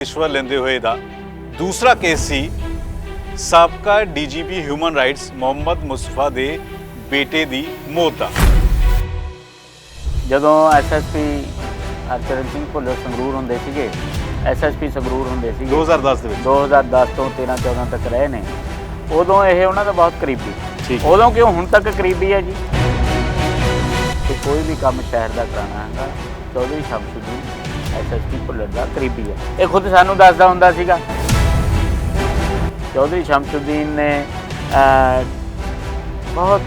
ਰਿਸ਼ਵਤ ਲੈਂਦੇ ਹੋਏ ਦਾ ਦੂਸਰਾ ਕੇਸ ਸੀ ਸਾਬਕਾ DGP human rights Muhammad Mustafa ਦੇ ਬੇਟੇ ਦੀ ਮੌਤ ਦਾ। ਜਦੋਂ ਐਸਐਸਪੀ ਹਰਚਰਨ ਸਿੰਘ ਭੁੱਲਰ ਸੰਗਰੂਰ ਹੁੰਦੇ ਸੀਗੇ ਐਸਐਸਪੀ ਸੰਗਰੂਰ ਹੁੰਦੇ ਸੀਗੇ 2010 ਦੇ ਵਿੱਚ। 2010 ਤੋਂ 13 14 ਤੱਕ ਰਹੇ ਨੇ। ਉਦੋਂ ਇਹ ਉਹਨਾਂ ਦਾ ਬਹੁਤ ਕਰੀਬੀ ਠੀਕ। ਉਦੋਂ ਕਿਉਂ ਹੁਣ ਤੱਕ ਕਰੀਬੀ ਹੈ ਜੀ? ਕੋਈ ਵੀ ਕੰਮ ਸ਼ਹਿਰ ਦਾ ਕਰਾਉਣਾ ਹੈਗਾ ਚੌਧਰੀ ਸ਼ਮਸੁਦੀਨ ਐਸਐਸਪੀ ਭੁੱਲਰ ਦਾ ਕਰੀਬੀ ਹੈ। ਇਹ ਖੁਦ ਸਾਨੂੰ ਦੱਸਦਾ ਹੁੰਦਾ ਸੀਗਾ। ਚੌਧਰੀ ਸ਼ਮਸੁਦੀਨ ਨੇ ਬਹੁਤ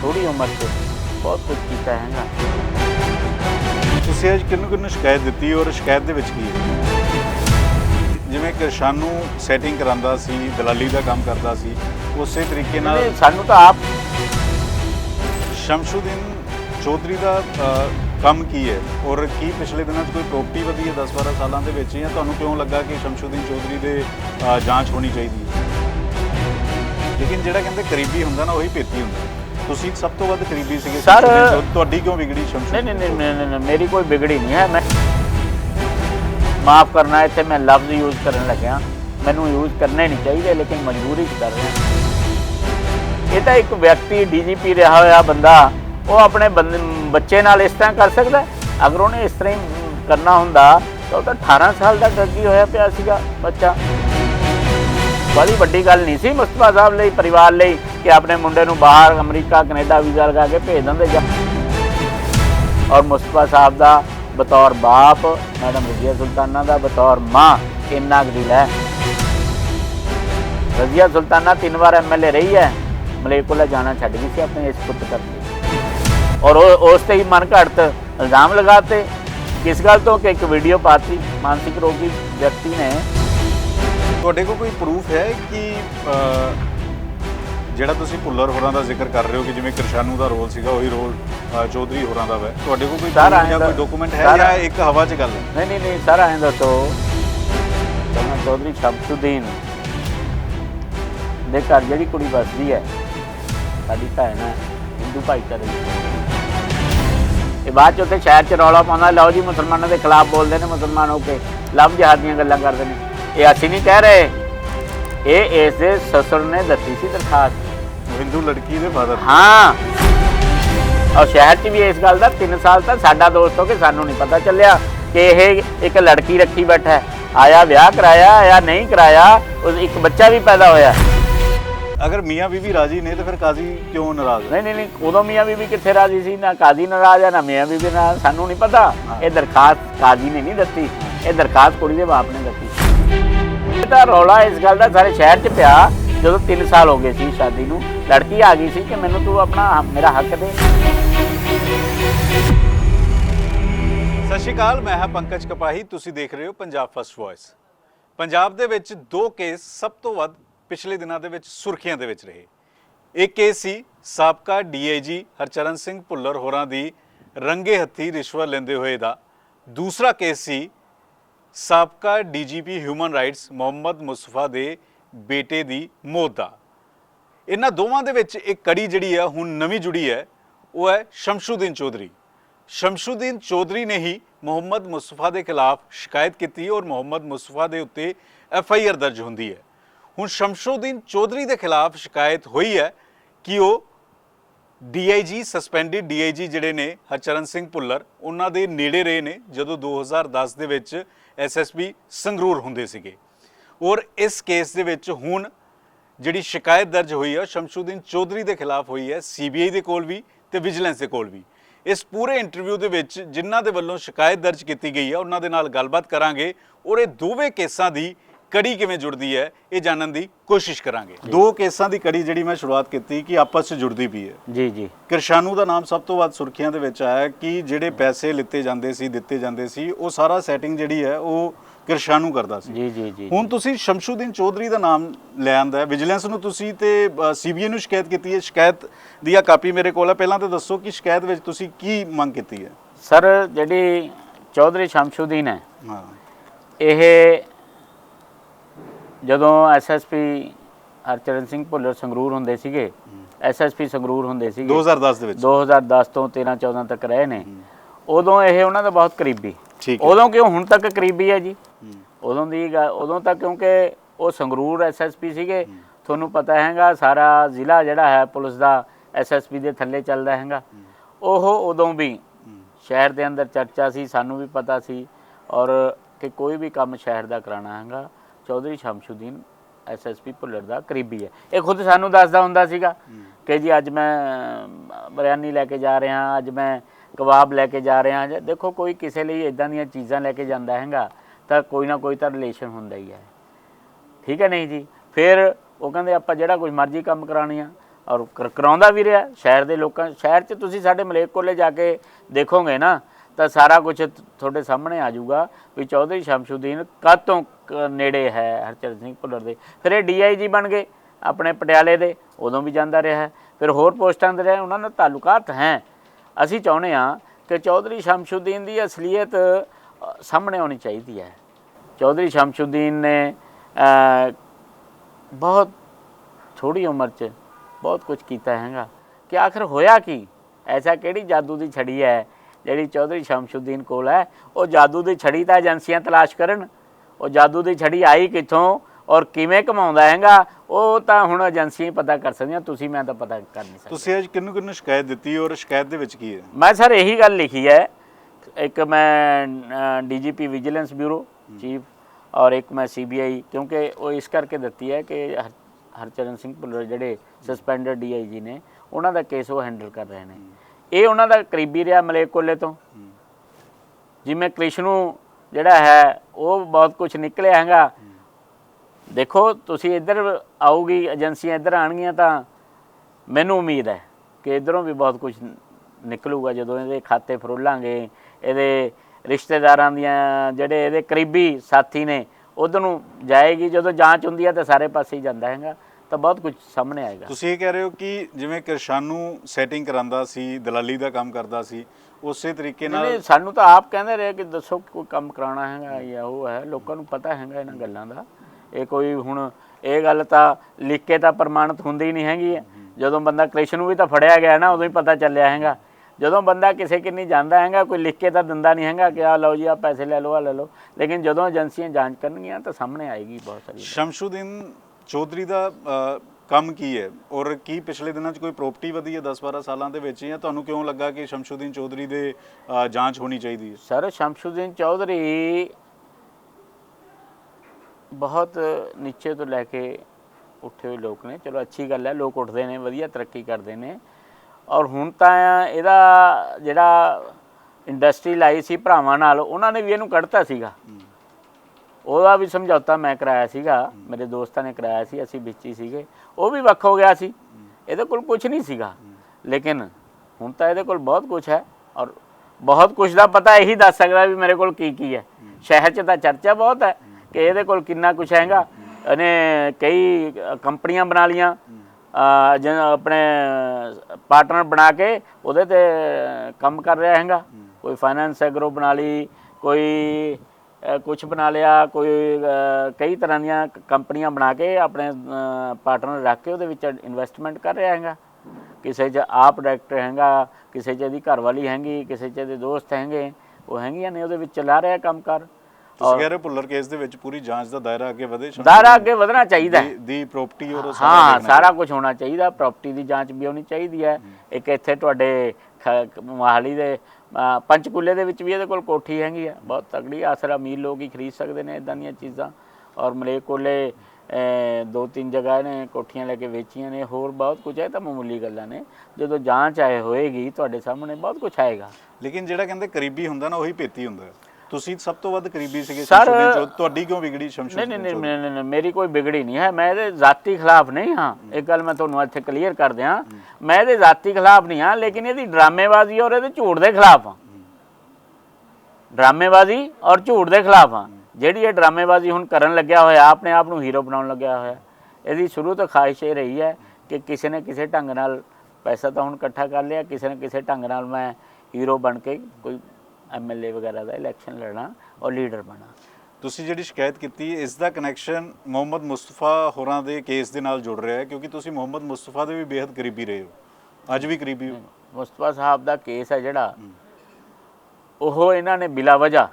ਥੋੜੀ ਉਮਰ 'ਚ ਬਹੁਤ ਕੁਝ ਕੀਤਾ ਹੈਗਾ। ਤੁਸੀਂ ਅੱਜ ਕਿਹਨੂੰ ਕਿਹਨੂੰ ਸ਼ਿਕਾਇਤ ਦਿੱਤੀ ਔਰ ਸ਼ਿਕਾਇਤ ਦੇ ਵਿੱਚ ਕੀ ਹੈ? ਜਿਵੇਂ ਕਿਰਸ਼ਾਨ ਸੈਟਿੰਗ ਕਰਾਂਦਾ ਸੀ ਦਲਾਲੀ ਦਾ ਕੰਮ ਕਰਦਾ ਸੀ ਉਸੇ ਤਰੀਕੇ ਨਾਲ ਸਾਨੂੰ ਤਾਂ ਆਪ ਸ਼ਮਸ਼ੂਦੀਨ ਚੌਧਰੀ ਦਾ ਕੰਮ ਕੀ ਹੈ? ਔਰ ਕੀ ਪਿਛਲੇ ਦਿਨਾਂ 'ਚ ਕੋਈ ਪ੍ਰੋਪਰਟੀ ਵਧੀ ਹੈ 10-12 ਸਾਲਾਂ ਦੇ ਵਿੱਚ ਜਾਂ ਤੁਹਾਨੂੰ ਕਿਉਂ ਲੱਗਾ ਕਿ ਸ਼ਮਸ਼ੂਦੀਨ ਚੌਧਰੀ ਦੇ ਅ, ਜਾਂਚ ਹੋਣੀ ਚਾਹੀਦੀ ਹੈ? ਲੇਕਿਨ ਜਿਹੜਾ ਕਹਿੰਦੇ ਕਰੀਬੀ ਹੁੰਦਾ ਨਾ ਉਹੀ ਭੇਤੀ ਹੁੰਦਾ। ਤੁਸੀਂ ਸਭ ਤੋਂ ਵੱਧ ਕਰੀਬੀ ਸੀਗੇ Sir, ਸ਼ਮਸ਼ੂਦੀਨ ਚੌਧਰੀ। ਤੁਹਾਡੀ ਕਿਉਂ ਵਿਗੜੀ ਸ਼ਮਸ਼ੂਦੀਨ ਨਹੀਂ ਨਹੀਂ ਨਹੀਂ, ਨਹੀਂ, ਨਹੀਂ, ਮੇਰੀ ਕੋਈ ਵਿਗੜੀ ਨਹੀਂ ਹੈ। ਮੈਂ ਮਾਫ ਕਰਨਾ ਇੱਥੇ ਮੈਂ ਲਫ਼ਜ਼ ਯੂਜ਼ ਕਰਨ ਲੱਗਿਆ। ਮੈਨੂੰ ਯੂਜ਼ ਕਰਨੇ ਨਹੀਂ ਚਾਹੀਦੇ ਲੇਕਿਨ ਮਜਬੂਰੀ 'ਚ ਕਰ ਰਿਹਾ। ਇਹ ਤਾਂ ਇੱਕ ਵਿਅਕਤੀ ਡੀਜੀਪੀ ਰਿਹਾ ਹੋਇਆ ਬੰਦਾ ਉਹ ਆਪਣੇ ਬੰਦੇ- ਬੱਚੇ ਨਾਲ ਇਸ ਤਰ੍ਹਾਂ ਕਰ ਸਕਦਾ ਅਗਰ ਉਹਨੇ ਇਸ ਤਰ੍ਹਾਂ ਹੀ ਕਰਨਾ ਹੁੰਦਾ, ਤਾਂ ਉਹ ਤਾਂ 18 ਸਾਲ ਦਾ ਡੱਗੀ ਹੋਇਆ ਪਿਆ ਸੀਗਾ ਬੱਚਾ। ਬੜੀ ਵੱਡੀ ਗੱਲ ਨਹੀਂ ਸੀ ਮੁਸਤਫਾ ਸਾਹਿਬ ਲਈ, ਪਰਿਵਾਰ ਲਈ, ਕਿ ਆਪਣੇ ਮੁੰਡੇ ਨੂੰ ਬਾਹਰ ਅਮਰੀਕਾ, ਕੈਨੇਡਾ ਵੀਜ਼ਾ ਲਗਾ ਕੇ ਭੇਜ ਦਿੰਦੇ ਜਾਂ ਔਰ ਮੁਸਤਫਾ ਸਾਹਿਬ ਦਾ ਬਤੌਰ ਬਾਪ, ਮੈਡਮ ਰਜ਼ੀਆ ਸੁਲਤਾਨਾ ਦਾ ਬਤੌਰ ਮਾਂ, ਇੰਨਾ ਕੁ ਦਿਲ ਹੈ। ਰਜ਼ੀਆ ਸੁਲਤਾਨਾ ਤਿੰਨ ਵਾਰ ਐਮਐਲਏ ਰਹੀ ਹੈ। ਮਲੇਕੁਲਾ ਜਾਣਾ ਛੱਡ ਗਈ ਸੀ ਆਪਣੇ ਇਸ ਪੁੱਤ ਕਰਕੇ ਔਰ ਉਸ ਤੇ ਹੀ ਮਨ ਘੜਤ ਇਲਜ਼ਾਮ ਲਗਾਤੇ। ਕਿਸ ਗੱਲ ਤੋਂ ਕਿ ਇੱਕ ਵੀਡੀਓ ਪਾਤੀ ਮਾਨਸਿਕ ਰੋਗੀ ਵਿਅਕਤੀ ਨੇ। ਤੁਹਾਡੇ ਕੋਲ ਕੋਈ ਪ੍ਰੂਫ ਹੈ ਕਿ ਅ, ਜਿਹੜਾ ਤੁਸੀਂ ਭੁੱਲਰ ਹੋਰਾਂ ਦਾ ਜ਼ਿਕਰ ਕਰ ਰਹੇ ਹੋ ਕਿ ਜਿਵੇਂ ਕਿਰਸ਼ਾਨੂ ਦਾ ਰੋਲ ਸੀਗਾ ਉਹੀ ਰੋਲ ਚੌਧਰੀ ਹੋਰਾਂ ਦਾ ਵਾ? ਤੁਹਾਡੇ ਕੋਲ ਕੋਈ proof ਜਾਂ ਕੋਈ ਡਾਕੂਮੈਂਟ ਹੈ ਜਾਂ ਇੱਕ ਹਵਾ 'ਚ ਗੱਲ ਹੈ? ਨਹੀਂ ਨਹੀਂ ਨਹੀਂ ਸਰ ਐਂ ਦੱਸੋ। ਕਹਿੰਦਾ ਚੌਧਰੀ ਸ਼ਮਸੁਦੀਨ ਦੇ ਘਰ ਜਿਹੜੀ ਕੁੜੀ ਵੱਸਦੀ ਹੈ ਸਾਡੀ ਭੈਣ ਹੈ ਹਿੰਦੂ ਭਾਈਚਾਰੇ ਦੀ। ਬਾਅਦ ਚ ਉੱਥੇ ਸ਼ਹਿਰ ਚ ਰੌਲਾ ਪਾਉਂਦਾ ਲਓ ਜੀ ਮੁਸਲਮਾਨਾਂ ਦੇ ਖਿਲਾਫ ਬੋਲਦੇ ਨੇ ਮੁਸਲਮਾਨ ਹੋ ਕੇ ਲਵ ਜਿਹਾਦ ਦੀਆਂ ਗੱਲਾਂ ਕਰਦੇ ਨੇ। ਇਹ ਅਸੀਂ ਨਹੀਂ ਕਹਿ ਰਹੇ। ਇਹ ਇਸ ਦੇ ਸਸੁਰ ਨੇ ਦਿੱਤੀ ਸੀ ਦਰਖਾਸਤ। ਹਿੰਦੂ ਲੜਕੀ ਦੇ ਫਾਦਰ ਹਾਂ। ਔਰ ਸ਼ਹਿਰ 'ਚ ਵੀ ਇਸ ਗੱਲ ਦਾ 3 ਸਾਲ ਤੱਕ ਸਾਡਾ ਦੋਸਤ ਹੋ ਕੇ ਸਾਨੂੰ ਨਹੀਂ ਪਤਾ ਚੱਲਿਆ ਕਿ ਇਹ ਇੱਕ ਲੜਕੀ ਰੱਖੀ ਬੈਠਾ ਆਇਆ ਵਿਆਹ ਕਰਾਇਆ ਜਾਂ ਨਹੀਂ ਕਰਾਇਆ ਉਸ ਇੱਕ ਬੱਚਾ ਵੀ ਪੈਦਾ ਹੋਇਆ। ਅਗਰ ਮੀਆਂ ਬੀਵੀ ਰਾਜੀ ਨੇ ਤਾਂ ਫਿਰ ਕਾਜ਼ੀ ਕਿਉਂ ਨਾਰਾਜ਼ ਹੈ ਨਹੀਂ ਨਹੀਂ ਨਹੀਂ ਉਦੋਂ ਮੀਆਂ ਬੀਬੀ ਕਿੱਥੇ ਰਾਜੀ ਸੀ? ਨਾ ਕਾਜ਼ੀ ਨਾਰਾਜ਼ ਹੈ ਨਾ ਮੀਆਂ ਬੀਬੀ ਨਾਲ। ਸਾਨੂੰ ਨਹੀਂ ਪਤਾ। ਇਹ ਦਰਖਾਸਤ ਕਾਜ਼ੀ ਨੇ ਨਹੀਂ ਦਿੱਤੀ। ਇਹ ਦਰਖਾਸਤ ਕੁੜੀ ਦੇ ਬਾਪ ਨੇ ਦਿੱਤੀ। ਇਹ ਤਾਂ ਰੌਲਾ ਇਸ ਗੱਲ ਦਾ ਸਾਰੇ ਸ਼ਹਿਰ 'ਚ ਪਿਆ। ਜਦੋਂ 3 ਸਾਲ ਹੋ ਗਏ ਸੀ ਸ਼ਾਦੀ ਨੂੰ ਲੜਕੀ ਆ ਗਈ ਸੀ ਕਿ ਮੈਨੂੰ ਤੂੰ ਆਪਣਾ ਮੇਰਾ ਹੱਕ ਦੇ। ਸਤਿ ਸ਼੍ਰੀ ਅਕਾਲ ਮੈਂ ਹਾਂ ਪੰਕਜ ਕਪਾਹੀ। ਤੁਸੀਂ ਦੇਖ ਰਹੇ ਹੋ ਪੰਜਾਬ ਫਸਟ ਵੌਇਸ ਪੰਜਾਬ ਦੇ ਵਿੱਚ ਦੋ ਕੇਸ ਸਭ ਤੋਂ ਵੱਧ ਪਿਛਲੇ ਦਿਨਾਂ ਦੇ ਵਿੱਚ ਸੁਰਖੀਆਂ ਦੇ ਵਿੱਚ ਰਹੇ। ਇੱਕ ਕੇਸ ਸੀ ਸਾਬਕਾ ਡੀਆਈਜੀ ਹਰਚਰਨ ਸਿੰਘ ਭੁੱਲਰ ਹੋਰਾਂ ਦੀ ਰੰਗੇ ਹੱਥੀ ਰਿਸ਼ਵਤ ਲੈਂਦੇ ਹੋਏ ਦਾ। ਦੂਸਰਾ ਕੇਸ ਸੀ ਸਾਬਕਾ DGP human rights Muhammad Mustafa ਦੇ ਬੇਟੇ ਦੀ ਮੌਤ ਦਾ। ਇਹਨਾਂ ਦੋਵਾਂ ਦੇ ਵਿੱਚ ਇੱਕ ਕੜੀ ਜਿਹੜੀ ਆ, ਹੁਣ ਨਵੀਂ ਜੁੜੀ ਹੈ, ਉਹ ਹੈ ਸ਼ਮਸ਼ੂਦੀਨ ਚੌਧਰੀ। ਸ਼ਮਸ਼ੂਦੀਨ ਚੌਧਰੀ ਨੇ ਹੀ ਮੁਹੰਮਦ ਮੁਸਫਾ ਦੇ ਖਿਲਾਫ ਸ਼ਿਕਾਇਤ ਕੀਤੀ ਔਰ ਮੁਹੰਮਦ ਮੁਸਫਾ ਦੇ ਉੱਤੇ ਐਫ ਆਈ ਆਰ ਦਰਜ ਹੁੰਦੀ ਹੈ। ਹੁਣ ਸ਼ਮਸ਼ੂਦੀਨ ਚੌਧਰੀ ਦੇ ਖਿਲਾਫ ਸ਼ਿਕਾਇਤ ਹੋਈ ਹੈ ਕਿ ਉਹ ਡੀਆਈਜੀ ਸਸਪੈਂਡਡ ਡੀਆਈਜੀ ਜਿਹੜੇ ਨੇ, ਹਰਚਰਨ ਸਿੰਘ ਭੁੱਲਰ, ਉਹਨਾਂ ਦੇ ਨੇੜੇ ਰਹੇ ਨੇ, ਜਦੋਂ 2010 ਦੇ ਵਿੱਚ ਐਸਐਸਪੀ ਸੰਗਰੂਰ ਹੁੰਦੇ ਸੀਗੇ। ਔਰ ਇਸ ਕੇਸ ਦੇ ਵਿੱਚ ਹੁਣ ਜਿਹੜੀ ਸ਼ਿਕਾਇਤ ਦਰਜ ਹੋਈ ਹੈ, ਉਹ ਸ਼ਮਸ਼ੂਦੀਨ ਚੌਧਰੀ ਦੇ ਖਿਲਾਫ ਹੋਈ ਹੈ ਸੀਬੀਆਈ ਦੇ ਕੋਲ ਵੀ ਤੇ ਵਿਜੀਲੈਂਸ ਦੇ ਕੋਲ ਵੀ। ਇਸ ਪੂਰੇ ਇੰਟਰਵਿਊ ਦੇ ਵਿੱਚ ਜਿਨ੍ਹਾਂ ਦੇ ਵੱਲੋਂ ਸ਼ਿਕਾਇਤ ਦਰਜ ਕੀਤੀ ਗਈ ਹੈ, ਉਹਨਾਂ ਦੇ ਨਾਲ ਗੱਲਬਾਤ ਕਰਾਂਗੇ ਔਰ ਇਹ ਦੋਵੇਂ ਕੇਸਾਂ ਦੀ ਕੜੀ ਕਿਵੇਂ ਜੁੜਦੀ ਹੈ ਇਹ ਜਾਣਨ ਦੀ ਕੋਸ਼ਿਸ਼ ਕਰਾਂਗੇ। ਦੋ ਕੇਸਾਂ ਦੀ ਕੜੀ ਜਿਹੜੀ ਮੈਂ ਸ਼ੁਰੂਆਤ ਕੀਤੀ ਕਿ ਆਪਸ 'ਚ ਜੁੜਦੀ ਪਈ ਹੈ। ਜੀ ਜੀ। ਕਿਰਸ਼ਾਨੂ ਦਾ ਨਾਮ ਸਭ ਤੋਂ ਵੱਧ ਸੁਰਖੀਆਂ ਦੇ ਵਿੱਚ ਆਇਆ ਕਿ ਜਿਹੜੇ ਪੈਸੇ ਲਿੱਤੇ ਜਾਂਦੇ ਸੀ ਦਿੱਤੇ ਜਾਂਦੇ ਸੀ ਉਹ ਸਾਰਾ ਸੈਟਿੰਗ ਜਿਹੜੀ ਹੈ ਉਹ ਕਿਰਸ਼ਾਨੂ ਕਰਦਾ ਸੀ। ਜੀ ਜੀ ਜੀ। ਹੁਣ ਤੁਸੀਂ ਸ਼ਮਸ਼ੂਦੀਨ ਚੌਧਰੀ ਦਾ ਨਾਮ ਲੈ ਆਂਦਾ ਹੈ ਵਿਜੀਲੈਂਸ ਨੂੰ ਤੁਸੀਂ ਤੇ ਸੀਬੀਆਈ ਨੂੰ ਸ਼ਿਕਾਇਤ ਕੀਤੀ ਹੈ ਸ਼ਿਕਾਇਤ ਦੀ ਆ ਕਾਪੀ ਮੇਰੇ ਕੋਲ ਹੈ। ਪਹਿਲਾਂ ਤਾਂ ਦੱਸੋ ਕਿ ਸ਼ਿਕਾਇਤ ਵਿੱਚ ਤੁਸੀਂ ਕੀ ਮੰਗ ਕੀਤੀ ਹੈ? ਸਰ ਜਿਹੜੀ ਚੌਧਰੀ ਸ਼ਮਸ਼ੂਦੀਨ ਹੈ ਹਾਂ। ਇਹ ਜਦੋਂ ਐਸਐਸਪੀ ਹਰਚਰਨ ਸਿੰਘ ਭੁੱਲਰ ਸੰਗਰੂਰ ਹੁੰਦੇ ਸੀਗੇ ਐਸਐਸਪੀ ਸੰਗਰੂਰ ਹੁੰਦੇ ਸੀਗੇ 2010 ਦੇ ਵਿੱਚ। 2010 ਤੋਂ 13 14 ਤੱਕ ਰਹੇ ਨੇ। ਉਦੋਂ ਇਹ ਉਹਨਾਂ ਦਾ ਬਹੁਤ ਕਰੀਬੀ। ਠੀਕ ਹੈ। ਉਦੋਂ ਕਿਉਂ ਹੁਣ ਤੱਕ ਕਰੀਬੀ ਹੈ ਜੀ। ਉਦੋਂ ਦੀ ਉਦੋਂ ਤਾਂ ਕਿਉਂਕਿ ਉਹ ਸੰਗਰੂਰ ਐਸਐਸਪੀ ਸੀਗੇ। ਤੁਹਾਨੂੰ ਪਤਾ ਹੈਗਾ ਸਾਰਾ ਜ਼ਿਲ੍ਹਾ ਜਿਹੜਾ ਹੈ ਪੁਲਿਸ ਦਾ ਐਸਐਸਪੀ ਦੇ ਥੱਲੇ ਚੱਲਦਾ ਹੈਗਾ। ਉਹ ਉਦੋਂ ਵੀ ਸ਼ਹਿਰ ਦੇ ਅੰਦਰ ਚਰਚਾ ਸੀ ਸਾਨੂੰ ਵੀ ਪਤਾ ਸੀ ਔਰ ਕਿ ਕੋਈ ਵੀ ਕੰਮ ਸ਼ਹਿਰ ਦਾ ਕਰਾਣਾ ਹੈਗਾ। ਚੌਧਰੀ ਸ਼ਮਸ਼ੂਦੀਨ ਐਸਐਸਪੀ ਭੁੱਲਰ ਦਾ ਕਰੀਬੀ ਹੈ। ਇਹ ਖੁਦ ਸਾਨੂੰ ਦੱਸਦਾ ਹੁੰਦਾ ਸੀਗਾ ਕਿ ਜੀ ਅੱਜ ਮੈਂ ਬਰਿਆਨੀ ਲੈ ਕੇ ਜਾ ਰਿਹਾ, ਅੱਜ ਮੈਂ ਕਬਾਬ ਲੈ ਕੇ ਜਾ ਰਿਹਾ। ਜੇ ਦੇਖੋ ਕੋਈ ਕਿਸੇ ਲਈ ਇਦਾਂ ਦੀਆਂ ਚੀਜ਼ਾਂ ਲੈ ਕੇ ਜਾਂਦਾ ਹੈਗਾ, ਤਾਂ ਕੋਈ ਨਾ ਕੋਈ ਤਾਂ ਰਿਲੇਸ਼ਨ ਹੁੰਦਾ ਹੀ ਹੈ। ਠੀਕ ਹੈ ਨਹੀਂ ਜੀ? ਫਿਰ ਉਹ ਕਹਿੰਦੇ ਆਪਾਂ ਜਿਹੜਾ ਕੋਈ ਮਰਜ਼ੀ ਕੰਮ ਕਰਾਣੀ ਆ। ਔਰ ਕਰ- ਕਰਾਉਂਦਾ ਵੀ ਰਿਹਾ ਸ਼ਹਿਰ ਦੇ ਲੋਕਾਂ, ਸ਼ਹਿਰ 'ਚ ਤੁਸੀਂ ਸਾਡੇ ਮਲੇਕ ਕੋਲੇ ਜਾ ਕੇ ਦੇਖੋਗੇ ਨਾ, ਤਾਂ ਸਾਰਾ ਕੁਝ ਤੁਹਾਡੇ ਸਾਹਮਣੇ ਆ ਜਾਊਗਾ ਵੀ ਚੌਧਰੀ ਸ਼ਮਸ਼ੂਦੀਨ ਕਦ ਤੋਂ ਨੇੜੇ ਹੈ ਹਰਚਰਨ ਸਿੰਘ ਭੁੱਲਰ ਦੇ। ਫਿਰ ਇਹ ਡੀਆਈਜੀ ਬਣ ਗਏ ਆਪਣੇ ਪਟਿਆਲੇ ਦੇ, ਉਦੋਂ ਵੀ ਜਾਂਦਾ ਰਿਹਾ ਫਿਰ ਹੋਰ ਪੋਸਟਾਂ ਤੇ ਰਹੇ, ਉਹਨਾਂ ਨਾਲ ਤਾਲੁਕਾਤ ਹੈ। ਅਸੀਂ ਚਾਹੁੰਦੇ ਹਾਂ ਕਿ ਚੌਧਰੀ ਸ਼ਮਸ਼ੂਦੀਨ ਦੀ ਅਸਲੀਅਤ ਸਾਹਮਣੇ ਆਉਣੀ ਚਾਹੀਦੀ ਹੈ। ਚੌਧਰੀ ਸ਼ਮਸ਼ੂਦੀਨ ਨੇ ਬਹੁਤ ਥੋੜੀ ਉਮਰ 'ਚ ਬਹੁਤ ਕੁਝ ਕੀਤਾ ਹੈਗਾ। ਕਿ ਆਖਰ ਹੋਇਆ ਕੀ? ਐਸਾ ਕਿਹੜੀ ਜਾਦੂ ਦੀ ਛੜੀ ਹੈ ਜਿਹੜੀ ਚੌਧਰੀ ਸ਼ਮਸ਼ੂਦੀਨ ਕੋਲ ਹੈ? ਉਹ ਜਾਦੂ ਦੀ ਛੜੀ ਤਾਂ ਏਜੰਸੀਆਂ ਤਲਾਸ਼ ਕਰਨ ਉਹ ਜਾਦੂ ਦੀ ਛੜੀ ਆਈ ਕਿੱਥੋਂ ਔਰ ਕਿਵੇਂ ਕਮਾਉਂਦਾ ਹੈਗਾ ਉਹ ਤਾਂ ਹੁਣ ਏਜੰਸੀਆਂ ਪਤਾ ਕਰ ਸਕਦੀਆਂ ਤੁਸੀਂ ਮੈਂ ਤਾਂ ਪਤਾ ਕਰ ਨਹੀਂ ਸਕਦਾ। ਤੁਸੀਂ ਅੱਜ ਕਿੰਨੂੰ ਕਿੰਨੂੰ ਸ਼ਿਕਾਇਤ ਦਿੱਤੀ ਔਰ ਸ਼ਿਕਾਇਤ ਦੇ ਵਿੱਚ ਕੀ ਹੈ? ਮੈਂ ਸਰ ਇਹੀ ਗੱਲ ਲਿਖੀ ਹੈ ਇੱਕ ਮੈਂ ਡੀਜੀਪੀ ਵਿਜੀਲੈਂਸ ਬਿਊਰੋ ਚੀਫ ਔਰ ਇੱਕ ਮੈਂ ਸੀਬੀਆਈ ਕਿਉਂਕਿ ਉਹ ਇਸ ਕਰਕੇ ਦਿੱਤੀ ਹੈ ਕਿ ਹਰ- ਹਰਚਰਨ ਸਿੰਘ ਭੁੱਲਰ ਜਿਹੜੇ ਸਸਪੈਂਡਡ ਡੀਆਈਜੀ ਨੇ ਉਹਨਾਂ ਦਾ ਕੇਸ ਉਹ ਹੈਂਡਲ ਕਰ ਰਹੇ ਨੇ। ਇਹ ਉਹਨਾਂ ਦਾ ਕਰੀਬੀ ਰਿਹਾ ਮਲੇਕੋਲੇ ਤੋਂ। ਹੂੰ। ਜਿਵੇਂ ਕ੍ਰਿਸ਼ਨੂ ਜਿਹੜਾ ਹੈ, ਉਹ ਬਹੁਤ ਕੁਝ ਨਿਕਲਿਆ ਹੈਗਾ। ਦੇਖੋ, ਤੁਸੀਂ ਇੱਧਰ ਆਊਗੀ, ਏਜੰਸੀਆਂ ਇੱਧਰ ਆਣਗੀਆਂ ਤਾਂ ਮੈਨੂੰ ਉਮੀਦ ਹੈ ਕਿ ਇੱਧਰੋਂ ਵੀ ਬਹੁਤ ਕੁਝ ਨਿਕਲੂਗਾ। ਜਦੋਂ ਇਹਦੇ ਖਾਤੇ ਫਰੋਲਾਂਗੇ, ਇਹਦੇ ਰਿਸ਼ਤੇਦਾਰਾਂ ਦੀਆਂ ਜਿਹੜੇ ਇਹਦੇ ਕਰੀਬੀ ਸਾਥੀ ਨੇ, ਉਧਰ ਨੂੰ ਜਾਏਗੀ। ਜਦੋਂ ਜਾਂਚ ਹੁੰਦੀ ਹੈ ਤਾਂ ਸਾਰੇ ਪਾਸੇ ਹੀ ਜਾਂਦਾ ਹੈਗਾ। ਤਾਂ ਬਹੁਤ ਕੁਝ ਸਾਹਮਣੇ ਆਏਗਾ। ਤੁਸੀਂ ਇਹ ਕਹਿ ਰਹੇ ਹੋ ਕਿ ਜਿਵੇਂ ਕਿਰਸ਼ਾਨੂ ਸੈਟਿੰਗ ਕਰਾਂਦਾ ਸੀ, ਦਲਾਲੀ ਦਾ ਕੰਮ ਕਰਦਾ ਸੀ ਉਸੇ ਤਰੀਕੇ ਨਾਲ ਨਹੀਂ, ਸਾਨੂੰ ਤਾਂ ਆਪ ਕਹਿੰਦੇ ਰਹੇ ਕਿ ਦੱਸੋ ਕੋਈ ਕੰਮ ਕਰਾਉਣਾ ਹੈਗਾ ਜਾਂ ਉਹ ਹੈ ਲੋਕਾਂ ਨੂੰ ਪਤਾ ਹੈਗਾ ਇਹਨਾਂ ਗੱਲਾਂ ਦਾ। ਇਹ ਕੋਈ ਹੁਣ ਇਹ ਗੱਲ ਤਾਂ ਲਿਖ ਕੇ ਤਾਂ ਪ੍ਰਮਾਣਿਤ ਹੁੰਦੀ ਨਹੀਂ ਹੈਗੀ। ਹੈ। ਜਦੋਂ ਬੰਦਾ ਕ੍ਰਿਸ਼ਨ ਨੂੰ ਵੀ ਤਾਂ ਫੜਿਆ ਗਿਆ ਨਾ ਉਦੋਂ ਹੀ ਪਤਾ ਚੱਲਿਆ ਹੈਗਾ। ਜਦੋਂ ਬੰਦਾ ਕਿਸੇ ਕਿੰਨੀ ਜਾਂਦਾ ਹੈਗਾ ਕੋਈ ਲਿਖ ਕੇ ਤਾਂ ਦਿੰਦਾ ਨਹੀਂ ਹੈਗਾ ਕਿ ਆ ਲਓ ਜੀ ਆ ਪੈਸੇ ਲੈ ਲਓ ਆ ਲੈ ਲਓ। ਲੇਕਿਨ ਜਦੋਂ ਏਜੰਸੀਆਂ ਜਾਂਚ ਕਰਨਗੀਆਂ ਤਾਂ ਸਾਹਮਣੇ ਆਏਗੀ ਬਹੁਤ ਸਾਰੀ ਸ਼ਮਸ਼ੂਦੀਨ ਚੌਧਰੀ ਦਾ ਅ, ਕੰਮ ਕੀ ਹੈ? ਔਰ ਕੀ ਪਿਛਲੇ ਦਿਨਾਂ 'ਚ ਕੋਈ ਪ੍ਰਾਪਰਟੀ ਵਧੀ ਹੈ 10-12 ਸਾਲਾਂ ਦੇ ਵਿੱਚ? ਜਾਂ ਤੁਹਾਨੂੰ ਕਿਉਂ ਲੱਗਾ ਕਿ ਸ਼ਮਸ਼ੂਦੀਨ ਚੌਧਰੀ ਦੇ ਅ, ਜਾਂਚ ਹੋਣੀ ਚਾਹੀਦੀ ਹੈ? ਸਰ ਸ਼ਮਸ਼ੂਦੀਨ ਚੌਧਰੀ ਬਹੁਤ ਨੀਚੇ ਤੋਂ ਲੈ ਕੇ ਉੱਠੇ ਹੋਏ ਲੋਕ ਨੇ। ਚਲੋ ਅੱਛੀ ਗੱਲ ਹੈ ਲੋਕ ਉੱਠਦੇ ਨੇ ਵਧੀਆ ਤਰੱਕੀ ਕਰਦੇ ਨੇ। ਔਰ ਹੁਣ ਤਾਂ ਇਹਦਾ ਜਿਹੜਾ ਇੰਡਸਟਰੀ ਲਾਈ ਸੀ ਭਰਾਵਾਂ ਨਾਲ ਉਹਨਾਂ ਨੇ ਵੀ ਇਹਨੂੰ ਕੱਢਤਾ ਸੀਗਾ। ਉਹਦਾ ਵੀ ਸਮਝੌਤਾ ਮੈਂ ਕਰਾਇਆ ਸੀਗਾ ਮੇਰੇ ਦੋਸਤਾਂ ਨੇ ਕਰਾਇਆ ਸੀ ਅਸੀਂ ਵਿੱਚ ਹੀ ਸੀਗੇ। ਉਹ ਵੀ ਵੱਖ ਹੋ ਗਿਆ ਸੀ। ਇਹਦੇ ਕੋਲ ਕੁਝ ਨਹੀਂ ਸੀਗਾ। ਲੇਕਿਨ ਹੁਣ ਤਾਂ ਇਹਦੇ ਕੋਲ ਬਹੁਤ ਕੁਝ ਹੈ ਔਰ ਬਹੁਤ ਕੁਝ ਦਾ ਪਤਾ ਇਹੀ ਦੱਸ ਸਕਦਾ ਵੀ ਮੇਰੇ ਕੋਲ ਕੀ ਕੀ ਹੈ। ਸ਼ਹਿਰ 'ਚ ਤਾਂ ਚਰਚਾ ਬਹੁਤ ਹੈ ਕਿ ਇਹਦੇ ਕੋਲ ਕਿੰਨਾ ਕੁਝ ਹੈਗਾ। ਇਹਨੇ ਕਈ ਕੰਪਨੀਆਂ ਬਣਾ ਲੀਆਂ। ਆਪਣੇ ਪਾਰਟਨਰ ਬਣਾ ਕੇ ਉਹਦੇ ਤੇ ਕੰਮ ਕਰ ਰਿਹਾ ਹੈਗਾ। ਕੋਈ ਫਾਈਨਾਂਸ ਐਗਰੋ ਬਣਾ ਲਈ ਕੋਈ ਕੁਝ ਬਣਾ ਲਿਆ ਕੋਈ ਕਈ ਤਰ੍ਹਾਂ ਦੀਆਂ ਕੰਪਨੀਆਂ ਬਣਾ ਕੇ ਆਪਣੇ ਪਾਰਟਨਰ ਰੱਖ ਕੇ ਉਹਦੇ ਵਿੱਚ ਇਨਵੈਸਟਮੈਂਟ ਕਰ ਰਿਹਾ ਹੈਗਾ। ਕਿਸੇ 'ਚ ਆਪ ਡਾਇਰੈਕਟਰ ਹੈਗਾ ਕਿਸੇ 'ਚ ਇਹਦੀ ਘਰ ਵਾਲੀ ਹੈਗੀ ਕਿਸੇ 'ਚ ਇਹਦੇ ਦੋਸਤ ਹੈਗੇ ਉਹ ਹੈਗੀਆਂ ਨੇ ਉਹਦੇ ਵਿੱਚ ਚਲਾ ਰਿਹਾ ਕੰਮ ਕਰ ਤੁਸੀਂ ਕਹਿ ਰਹੇ ਭੁੱਲਰ ਕੇਸ ਦੇ ਵਿੱਚ ਪੂਰੀ ਜਾਂਚ ਦਾ ਦਾਇਰਾ ਅੱਗੇ ਵਧੇ ਦਾਇਰਾ ਅੱਗੇ ਵਧਣਾ ਚਾਹੀਦਾ ਹੈ। ਦੀ- ਪ੍ਰਾਪਰਟੀ ਔਰ ਹਾਂ ਸਾਰਾ ਕੁਝ ਹੋਣਾ ਚਾਹੀਦਾ ਪ੍ਰਾਪਰਟੀ ਦੀ ਜਾਂਚ ਵੀ ਹੋਣੀ ਚਾਹੀਦੀ ਹੈ। ਇੱਕ ਇੱਥੇ ਤੁਹਾਡੇ ਮੋਹਾਲੀ ਦੇ ਪੰਚਕੂਲੇ ਦੇ ਵਿੱਚ ਵੀ ਇਹਦੇ ਕੋਲ ਕੋਠੀ ਹੈਗੀ ਆ ਬਹੁਤ ਤਗੜੀ ਆਸਰਾ ਅਮੀਰ ਲੋਕ ਹੀ ਖਰੀਦ ਸਕਦੇ ਨੇ ਇਦਾਂ ਦੀਆਂ ਚੀਜ਼ਾਂ। ਔਰ ਮਲੇਕੋਲੇ ਅ, ਦੋ ਤਿੰਨ ਜਗ੍ਹਾ ਨੇ ਕੋਠੀਆਂ ਲੈ ਕੇ ਵੇਚੀਆਂ ਨੇ ਹੋਰ ਬਹੁਤ ਕੁਝ ਹੈ ਤਾਂ ਮਾਮੂਲੀ ਗੱਲਾਂ ਨੇ। ਜਦੋਂ ਜਾਂਚ ਆਏ ਹੋਏਗੀ ਤੁਹਾਡੇ ਸਾਹਮਣੇ ਬਹੁਤ ਕੁਝ ਆਏਗਾ। ਲੇਕਿਨ ਜਿਹੜਾ ਕਹਿੰਦੇ ਕਰੀਬੀ ਹੁੰਦਾ ਨਾ ਉਹੀ ਪੇਤੀ ਹੁੰਦਾ। ਤੁਸੀਂ ਸਭ ਤੋਂ ਵੱਧ ਕਰੀਬੀ ਸੀਗੇ ਸ਼ਮਸ਼ੂਦੀਨ ਤੁਹਾਡੀ ਕਿਉਂ ਵਿਗੜੀ ਸ਼ਮਸ਼ੂਦੀਨ ਨਹੀਂ? ਨਹੀਂ, ਨਹੀਂ ਨਹੀਂ, ਮੇਰੀ ਕੋਈ ਵਿਗੜੀ ਨਹੀਂ ਹੈ। ਮੈਂ ਇਹਦੇ ਜ਼ਾਤੀ ਖਿਲਾਫ ਨਹੀਂ ਹਾਂ। ਇੱਕ ਗੱਲ ਮੈਂ ਤੁਹਾਨੂੰ ਇੱਥੇ ਕਲੀਅਰ ਕਰ ਦਿਆਂ। ਮੈਂ ਇਹਦੇ ਜ਼ਾਤੀ ਖਿਲਾਫ ਨਹੀਂ ਹਾਂ ਲੇਕਿਨ ਇਹਦੀ ਡਰਾਮੇਬਾਜ਼ੀ ਔਰ ਇਹਦੇ ਝੂਠ ਦੇ ਖਿਲਾਫ ਹਾਂ। ਡਰਾਮੇਬਾਜ਼ੀ ਔਰ ਝੂਠ ਦੇ ਖਿਲਾਫ ਹਾਂ। ਜਿਹੜੀ ਇਹ ਡਰਾਮੇਬਾਜ਼ੀ ਹੁਣ ਕਰਨ ਲੱਗਿਆ ਹੋਇਆ ਆਪਣੇ ਆਪ ਨੂੰ ਹੀਰੋ ਬਣਾਉਣ ਲੱਗਿਆ ਹੋਇਆ ਇਹਦੀ ਸ਼ੁਰੂ ਤੋਂ ਖਾਹਿਸ਼ ਇਹ ਰਹੀ ਹੈ ਕਿ ਕਿਸੇ ਨੇ ਕਿਸੇ ਢੰਗ ਨਾਲ ਪੈਸਾ ਤਾਂ ਹੁਣ ਇਕੱਠਾ ਕਰ ਲਿਆ ਕਿਸੇ ਨੇ ਕਿਸੇ ਢੰਗ ਨਾਲ ਮੈਂ ਹੀਰੋ ਬਣ ਕੇ ਕੋਈ ਐਮਐਲਏ ਵਗੈਰਾ ਦਾ ਇਲੈਕਸ਼ਨ ਲੜਨਾ ਔਰ ਲੀਡਰ ਬਣਾ। ਤੁਸੀਂ ਜਿਹੜੀ ਸ਼ਿਕਾਇਤ ਕੀਤੀ ਇਸ ਦਾ ਕਨੈਕਸ਼ਨ ਮੁਹੰਮਦ ਮੁਸਤਫਾ ਹੋਰਾਂ ਦੇ ਕੇਸ ਦੇ ਨਾਲ ਜੁੜ ਰਿਹਾ ਹੈ ਕਿਉਂਕਿ ਤੁਸੀਂ ਮੁਹੰਮਦ ਮੁਸਤਫਾ ਦੇ ਵੀ ਬੇहद ਕਰੀਬੀ ਰਹੇ ਹੋ। ਅੱਜ ਵੀ ਕਰੀਬੀ ਹੋ। ਮੁਸਤਫਾ ਸਾਹਿਬ ਦਾ ਕੇਸ ਹੈ ਜਿਹੜਾ ਉਹ ਇਹਨਾਂ ਨੇ ਬਿਲਾ ਵਜ੍ਹਾ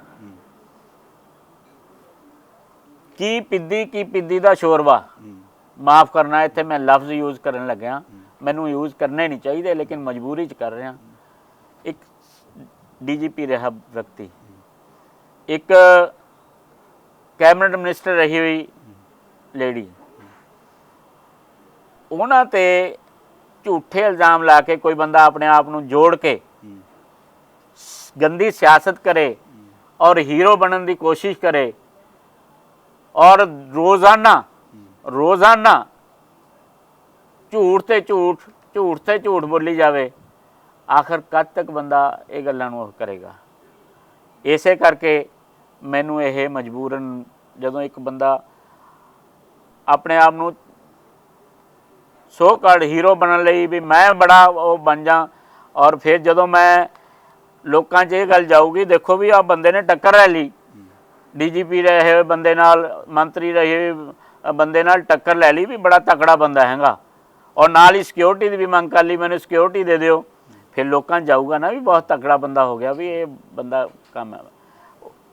ਕੀ ਪਿੱਦੀ ਕੀ ਪਿੱਦੀ ਦਾ ਸ਼ੋਰਵਾ। ਮਾਫ ਕਰਨਾ ਇੱਥੇ ਮੈਂ ਲਫ਼ਜ਼ ਯੂਜ਼ ਕਰਨ ਲੱਗਿਆ। ਮੈਨੂੰ ਯੂਜ਼ ਕਰਨੇ ਨਹੀਂ ਚਾਹੀਦੇ ਲੇਕਿਨ ਮਜਬੂਰੀ 'ਚ ਕਰ ਰਿਹਾ। ਡੀਜੀਪੀ ਰਿਹਾ ਵਿਅਕਤੀ। ਇੱਕ ਕੈਬਨਿਟ ਮਿਨਿਸਟਰ ਰਹੀ ਹੋਈ ਲੇਡੀ। ਉਹਨਾਂ ਤੇ ਝੂਠੇ ਇਲਜ਼ਾਮ ਲਾ ਕੇ ਕੋਈ ਬੰਦਾ ਆਪਣੇ ਆਪ ਨੂੰ ਜੋੜ ਕੇ ਗੰਦੀ ਸਿਆਸਤ ਕਰੇ ਔਰ ਹੀਰੋ ਬਣਨ ਦੀ ਕੋਸ਼ਿਸ਼ ਕਰੇ ਔਰ ਰੋਜ਼ਾਨਾ ਰੋਜ਼ਾਨਾ ਝੂਠ ਤੇ ਝੂਠ ਝੂਠ ਤੇ ਝੂਠ ਬੋਲੀ ਜਾਵੇ। ਆਖਰ ਕਦ ਤੱਕ ਬੰਦਾ ਇਹ ਗੱਲਾਂ ਨੂੰ ਉਹ ਕਰੇਗਾ? ਇਸੇ ਕਰਕੇ ਮੈਨੂੰ ਇਹ ਮਜਬੂਰਨ ਜਦੋਂ ਇੱਕ ਬੰਦਾ ਆਪਣੇ ਆਪ ਨੂੰ ਸੋ ਕਾਰਡ ਹੀਰੋ ਬਣਨ ਲਈ ਵੀ ਮੈਂ ਬੜਾ ਉਹ ਬਣ ਜਾ ਔਰ ਫਿਰ ਜਦੋਂ ਮੈਂ ਲੋਕਾਂ 'ਚ ਇਹ ਗੱਲ ਜਾਊਗੀ, ਦੇਖੋ ਵੀ ਆ ਬੰਦੇ ਨੇ ਟੱਕਰ ਲੈ ਲਈ। ਡੀਜੀਪੀ ਰਹੇ ਹੋਏ ਬੰਦੇ ਨਾਲ, ਮੰਤਰੀ ਰਹੇ ਹੋਏ ਬੰਦੇ ਨਾਲ ਟੱਕਰ ਲੈ ਲਈ ਵੀ ਬੜਾ ਤਕੜਾ ਬੰਦਾ ਹੈਗਾ। ਔਰ ਨਾਲ ਹੀ ਸਿਕਿਉਰਿਟੀ ਦੀ ਵੀ ਮੰਗ ਕਰ ਲਈ, ਮੈਨੂੰ ਸਿਕਿਉਰਿਟੀ ਦੇ ਦਿਓ। ਫਿਰ ਲੋਕਾਂ ਜਾਊਗਾ ਨਾ ਵੀ ਬਹੁਤ ਤਕੜਾ ਬੰਦਾ ਹੋ ਗਿਆ ਵੀ ਇਹ ਬੰਦਾ ਕੰਮ ਹੈ।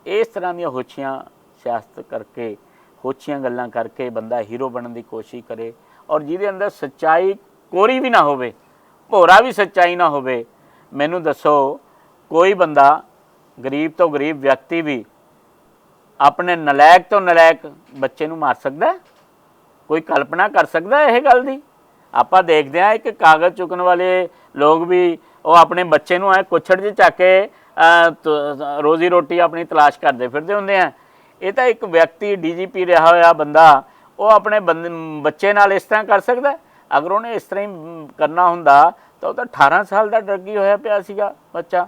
ਇਸ ਤਰ੍ਹਾਂ ਦੀਆਂ ਹੋਛੀਆਂ ਸਿਆਸਤ ਕਰਕੇ, ਹੋਛੀਆਂ ਗੱਲਾਂ ਕਰਕੇ ਬੰਦਾ ਹੀਰੋ ਬਣਨ ਦੀ ਕੋਸ਼ਿਸ਼ ਕਰੇ ਔਰ ਜਿਹਦੇ ਅੰਦਰ ਸੱਚਾਈ ਕੋਰੀ ਵੀ ਨਾ ਹੋਵੇ, ਭੋਰਾ ਵੀ ਸੱਚਾਈ ਨਾ ਹੋਵੇ, ਮੈਨੂੰ ਦੱਸੋ ਕੋਈ ਬੰਦਾ ਗਰੀਬ ਤੋਂ ਗਰੀਬ ਵਿਅਕਤੀ ਵੀ ਆਪਣੇ ਨਲਾਇਕ ਤੋਂ ਨਲਾਇਕ ਬੱਚੇ ਨੂੰ ਮਾਰ ਸਕਦਾ ਕੋਈ ਕਲਪਨਾ ਕਰ ਸਕਦਾ ਇਹ ਗੱਲ ਦੀ? ਆਪਾਂ ਦੇਖਦੇ ਹਾਂ ਇੱਕ ਕਾਗਜ਼ ਚੁੱਕਣ ਵਾਲੇ ਲੋਕ ਵੀ ਉਹ ਆਪਣੇ ਬੱਚੇ ਨੂੰ ਐ ਕੁੱਛੜ 'ਚ ਚੱਕ ਕੇ ਰੋਜ਼ੀ ਰੋਟੀ ਆਪਣੀ ਤਲਾਸ਼ ਕਰਦੇ ਫਿਰਦੇ ਹੁੰਦੇ ਆ। ਇਹ ਤਾਂ ਇੱਕ ਵਿਅਕਤੀ ਡੀਜੀਪੀ ਰਿਹਾ ਹੋਇਆ ਬੰਦਾ, ਉਹ ਆਪਣੇ ਬੰਦੇ- ਬੱਚੇ ਨਾਲ ਇਸ ਤਰ੍ਹਾਂ ਕਰ ਸਕਦਾ। ਅਗਰ ਉਹਨੇ ਇਸ ਤਰ੍ਹਾਂ ਹੀ ਕਰਨਾ ਹੁੰਦਾ, ਤਾਂ ਉਹ ਤਾਂ 18 ਸਾਲ ਦਾ ਡਰਗੀ ਹੋਇਆ ਪਿਆ ਸੀਗਾ ਬੱਚਾ।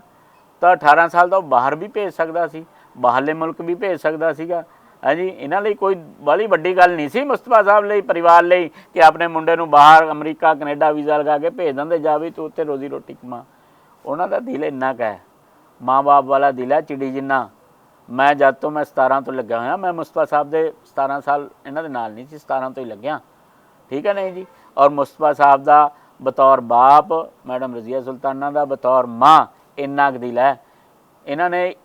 ਤਾਂ 18 ਸਾਲ ਦਾ ਉਹ ਬਾਹਰ ਵੀ ਭੇਜ ਸਕਦਾ ਸੀ, ਬਾਹਰਲੇ ਮੁਲਕ ਵੀ ਭੇਜ ਸਕਦਾ ਸੀਗਾ। ਹਾਂਜੀ, ਇਹਨਾਂ ਲਈ ਕੋਈ ਬਾਲੀ ਵੱਡੀ ਗੱਲ ਨਹੀਂ ਸੀ ਮੁਸਤਫਾ ਸਾਹਿਬ ਲਈ, ਪਰਿਵਾਰ ਲਈ ਕਿ ਆਪਣੇ ਮੁੰਡੇ ਨੂੰ ਬਾਹਰ ਅਮਰੀਕਾ, ਕੈਨੇਡਾ ਵੀਜ਼ਾ ਲਗਾ ਕੇ ਭੇਜ ਦਿੰਦੇ ਜਾ ਵੀ ਤੂੰ ਉੱਥੇ ਰੋਜ਼ੀ ਰੋਟੀ ਕਮਾ। ਉਹਨਾਂ ਦਾ ਦਿਲ ਇੰਨਾ ਕੁ ਹੈ। ਮਾਂ-ਬਾਪ ਵਾਲਾ ਦਿਲ ਹੈ ਚਿੜੀ ਜਿੰਨਾ। ਮੈਂ ਜਦ ਤੋਂ ਮੈਂ 17 ਤੋਂ ਲੱਗਾ ਹੋਇਆ, ਮੈਂ ਮੁਸਤਫਾ ਸਾਹਿਬ ਦੇ 17 ਸਾਲ ਇਹਨਾਂ ਦੇ ਨਾਲ ਨਹੀਂ ਸੀ 17 ਤੋਂ ਹੀ ਲੱਗਿਆ। ਠੀਕ ਹੈ ਨਹੀਂ ਜੀ? ਔਰ ਮੁਸਤਫਾ ਸਾਹਿਬ ਦਾ ਬਤੌਰ ਬਾਪ, ਮੈਡਮ ਰਜ਼ੀਆ ਸੁਲਤਾਨਾ ਦਾ ਬਤੌਰ ਮਾਂ, ਇੰਨਾ ਕੁ ਦਿਲ ਹੈ। ਇਹਨਾਂ ਨੇ